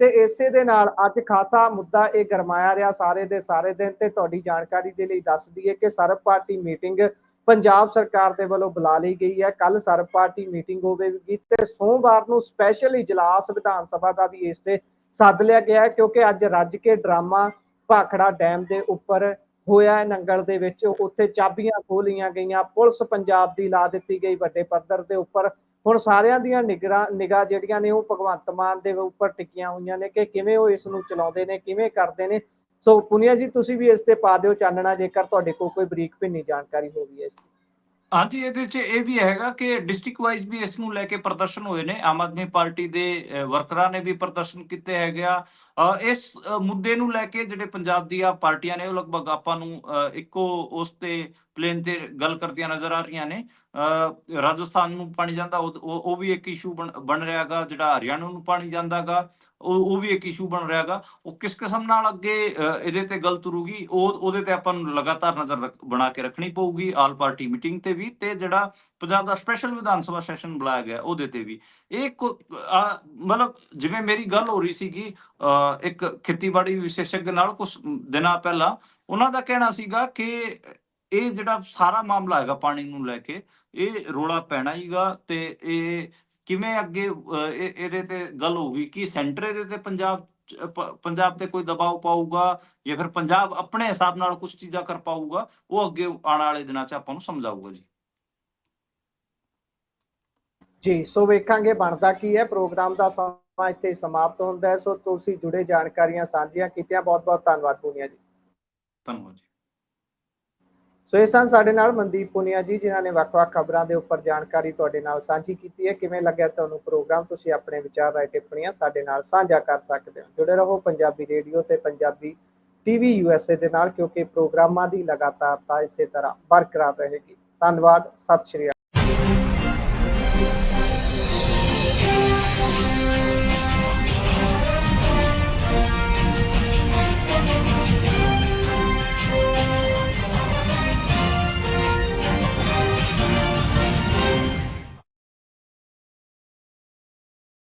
ਤੇ ਇਸੇ ਦੇ ਨਾਲ ਅੱਜ ਖਾਸਾ ਮੁੱਦਾ ਇਹ ਗਰਮਾਇਆ ਰਿਹਾ ਸਾਰੇ ਦੇ ਸਾਰੇ ਦਿਨ ਤੇ ਤੁਹਾਡੀ ਜਾਣਕਾਰੀ ਦੇ ਲਈ ਦੱਸ ਦਈਏ ਕਿ ਸਰਬ ਪਾਰਟੀ ਮੀਟਿੰਗ ਪੰਜਾਬ ਸਰਕਾਰ ਦੇ ਵੱਲੋਂ ਬੁਲਾ ਲਈ ਗਈ ਹੈ। ਕੱਲ ਸਰਬ ਪਾਰਟੀ ਮੀਟਿੰਗ ਹੋਵੇਗੀ ਤੇ ਸੋਮਵਾਰ ਨੂੰ ਸਪੈਸ਼ਲ ਇਜਲਾਸ ਵਿਧਾਨ ਸਭਾ ਦਾ ਵੀ ਇਸ ਤੇ ਸੱਦ ਲਿਆ ਗਿਆ ਹੈ ਕਿਉਂਕਿ ਅੱਜ ਰੱਜ ਕੇ ਡਰਾਮਾ ਭਾਖੜਾ ਡੈਮ ਦੇ ਉੱਪਰ ਹੋਇਆ ਹੈ ਨੰਗਲ ਦੇ ਵਿੱਚ। ਉੱਥੇ ਚਾਬੀਆਂ ਖੋਲੀਆਂ ਗਈਆਂ। ਪੁਲਿਸ ਪੰਜਾਬ ਦੀ ਲਾ ਦਿੱਤੀ ਗਈ ਵੱਡੇ ਪੱਧਰ ਦੇ ਉੱਪਰ। ਹੁਣ ਸਾਰਿਆਂ ਦੀਆਂ ਨਿਗਰਾਂ ਨਿਗਾਹ ਜਿਹੜੀਆਂ ਨੇ ਉਹ ਭਗਵੰਤ ਮਾਨ ਦੇ ਉੱਪਰ ਟਿਕੀਆਂ ਹੋਈਆਂ ਨੇ ਕਿ ਕਿਵੇਂ ਉਹ ਇਸ ਨੂੰ ਚਲਾਉਂਦੇ ਨੇ ਕਿਵੇਂ ਕਰਦੇ ਨੇ। ਸੋ ਪੁਨੀਆ ਜੀ ਤੁਸੀਂ ਵੀ ਇਸ ਤੇ ਪਾ ਦਿਓ ਚਾਨਣਾ ਜੇਕਰ ਤੁਹਾਡੇ ਕੋਲ ਕੋਈ ਬਰੀਕ ਭਿੰਨੀ ਜਾਣਕਾਰੀ ਹੋਵੇ ਇਸ ਦੀ। ਹਾਂਜੀ ਇਹਦੇ ਵਿੱਚ ਇਹ ਵੀ ਹੈਗਾ ਕਿ ਡਿਸਟ੍ਰਿਕਟ ਵਾਈਜ਼ ਵੀ ਇਸ ਨੂੰ ਲੈ ਕੇ ਪ੍ਰਦਰਸ਼ਨ ਹੋਏ ਨੇ। ਆਮ ਆਦਮੀ ਪਾਰਟੀ ਦੇ ਵਰਕਰਾਂ ਨੇ ਵੀ ਪ੍ਰਦਰਸ਼ਨ ਕੀਤੇ ਹੈਗੇ ਆ। ਇਸ ਮੁੱਦੇ ਨੂੰ ਲੈ ਕੇ ਜਿਹੜੇ ਪੰਜਾਬ ਦੀਆਂ ਪਾਰਟੀਆਂ ਨੇ ਉਹ ਲਗਭਗ ਆਪਾਂ ਨੂੰ ਅਹ, ਇੱਕੋ ਉਸ ਤੇ ਪਲੇਨ ਤੇ ਗੱਲ ਕਰਦੀਆਂ ਨਜ਼ਰ ਆ ਰਹੀਆਂ ਨੇ। ਅਹ, ਰਾਜਸਥਾਨ ਨੂੰ ਪਾਣੀ ਜਾਂਦਾ ਉਹ ਵੀ ਇੱਕ ਇਸ਼ੂ ਬਣ ਰਿਹਾਗਾ ਜਿਹੜਾ ਹਰਿਆਣਾ ਨੂੰ ਪਾਣੀ ਜਾਂਦਾਗਾ ਉਹ ਉਹ ਵੀ ਇੱਕ ਇਸ਼ੂ ਬਣ ਰਿਹਾਗਾ ਉਹ ਕਿਸ ਕਿਸਮ ਨਾਲ ਅੱਗੇ ਇਹਦੇ ਤੇ ਗੱਲ ਤੁਰੂਗੀ ਉਹ ਉਹਦੇ ਤੇ ਆਪਾਂ ਨੂੰ ਲਗਾਤਾਰ ਨਜ਼ਰ ਬਣਾ ਕੇ ਰੱਖਣੀ ਪਊਗੀ ਆਲ ਪਾਰਟੀ ਮੀਟਿੰਗ ਤੇ ਵੀ ਤੇ ਜਿਹੜਾ ਪੰਜਾਬ ਦਾ ਸਪੈਸ਼ਲ ਵਿਧਾਨ ਸਭਾ ਸੈਸ਼ਨ ਬੁਲਾਇਆ ਗਿਆ ਉਹਦੇ ਤੇ ਵੀ। ਇਹ ਮਤਲਬ ਜਿਵੇਂ ਮੇਰੀ ਗੱਲ ਹੋ ਰਹੀ ਸੀਗੀ ਅਹ, ਇੱਕ ਖੇਤੀਬਾੜੀ ਵਿਸ਼ੇਸ਼জ্ঞ ਨਾਲ ਕੁਝ ਦਿਨਾਂ ਪਹਿਲਾਂ ਉਹਨਾਂ ਦਾ ਕਹਿਣਾ ਸੀਗਾ ਕਿ ਇਹ ਜਿਹੜਾ ਸਾਰਾ ਮਾਮਲਾ ਹੈਗਾ ਪਾਣੀ ਨੂੰ ਲੈ ਕੇ ਇਹ ਰੋਲਾ ਪੈਣਾ ਹੀਗਾ ਤੇ ਇਹ ਕਿਵੇਂ ਅੱਗੇ ਇਹਦੇ ਤੇ ਗੱਲ ਹੋਊਗੀ ਕਿ ਸੈਂਟਰ ਇਹਦੇ ਤੇ ਪੰਜਾਬ ਪੰਜਾਬ ਤੇ ਕੋਈ ਦਬਾਅ ਪਾਊਗਾ ਜਾਂ ਫਿਰ ਪੰਜਾਬ ਆਪਣੇ ਹਿਸਾਬ ਨਾਲ ਕੁਝ ਚੀਜ਼ਾਂ ਕਰ ਪਾਊਗਾ ਉਹ ਅੱਗੇ ਆਉਣ ਵਾਲੇ ਦਿਨਾਂ 'ਚ ਆਪਾਂ ਨੂੰ ਸਮਝਾਊਗਾ ਜੀ। ਜੀ ਸੋ ਵੇਖਾਂਗੇ ਬਣਦਾ ਕੀ ਹੈ। ਪ੍ਰੋਗਰਾਮ ਦਾ ਸਮਾਂ ਇੱਥੇ ਸਮਾਪਤ ਹੁੰਦਾ ਹੈ। ਸੋ ਤੁਸੀਂ ਜੁੜੇ ਜਾਣਕਾਰੀਆਂ ਸਾਂਝੀਆਂ ਕੀਤੀਆਂ। ਬਹੁਤ ਬਹੁਤ ਧੰਨਵਾਦ ਪੁਨੀਆ ਜੀ। ਧੰਨਵਾਦ ਜੀ। ਸੋ ਇਹ ਸਨ ਸਾਡੇ ਨਾਲ ਮਨਦੀਪ ਪੁਨੀਆ ਜੀ, ਜਿਨ੍ਹਾਂ ਨੇ ਵੱਖ-ਵੱਖ ਖਬਰਾਂ ਦੇ ਉੱਪਰ ਜਾਣਕਾਰੀ ਤੁਹਾਡੇ ਨਾਲ ਸਾਂਝੀ ਕੀਤੀ ਹੈ। ਕਿਵੇਂ ਲੱਗਿਆ ਤੁਹਾਨੂੰ ਪ੍ਰੋਗਰਾਮ? ਤੁਸੀਂ ਆਪਣੇ ਵਿਚਾਰ ਰਾਏ ਟਿੱਪਣੀਆਂ ਸਾਡੇ ਨਾਲ ਸਾਂਝਾ ਕਰ ਸਕਦੇ ਹੋ। ਜੁੜੇ ਰਹੋ ਪੰਜਾਬੀ ਰੇਡੀਓ ਤੇ ਪੰਜਾਬੀ ਟੀਵੀ ਯੂਐਸਏ ਦੇ ਨਾਲ, ਕਿਉਂਕਿ ਪ੍ਰੋਗਰਾਮਾਂ ਦੀ ਲਗਾਤਾਰਤਾ ਇਸੇ ਤਰ੍ਹਾਂ ਬਰਕਰਾਰ ਰਹੇਗੀ। ਧੰਨਵਾਦ, ਸਤਿ ਸ਼੍ਰੀ ਅਕਾਲ।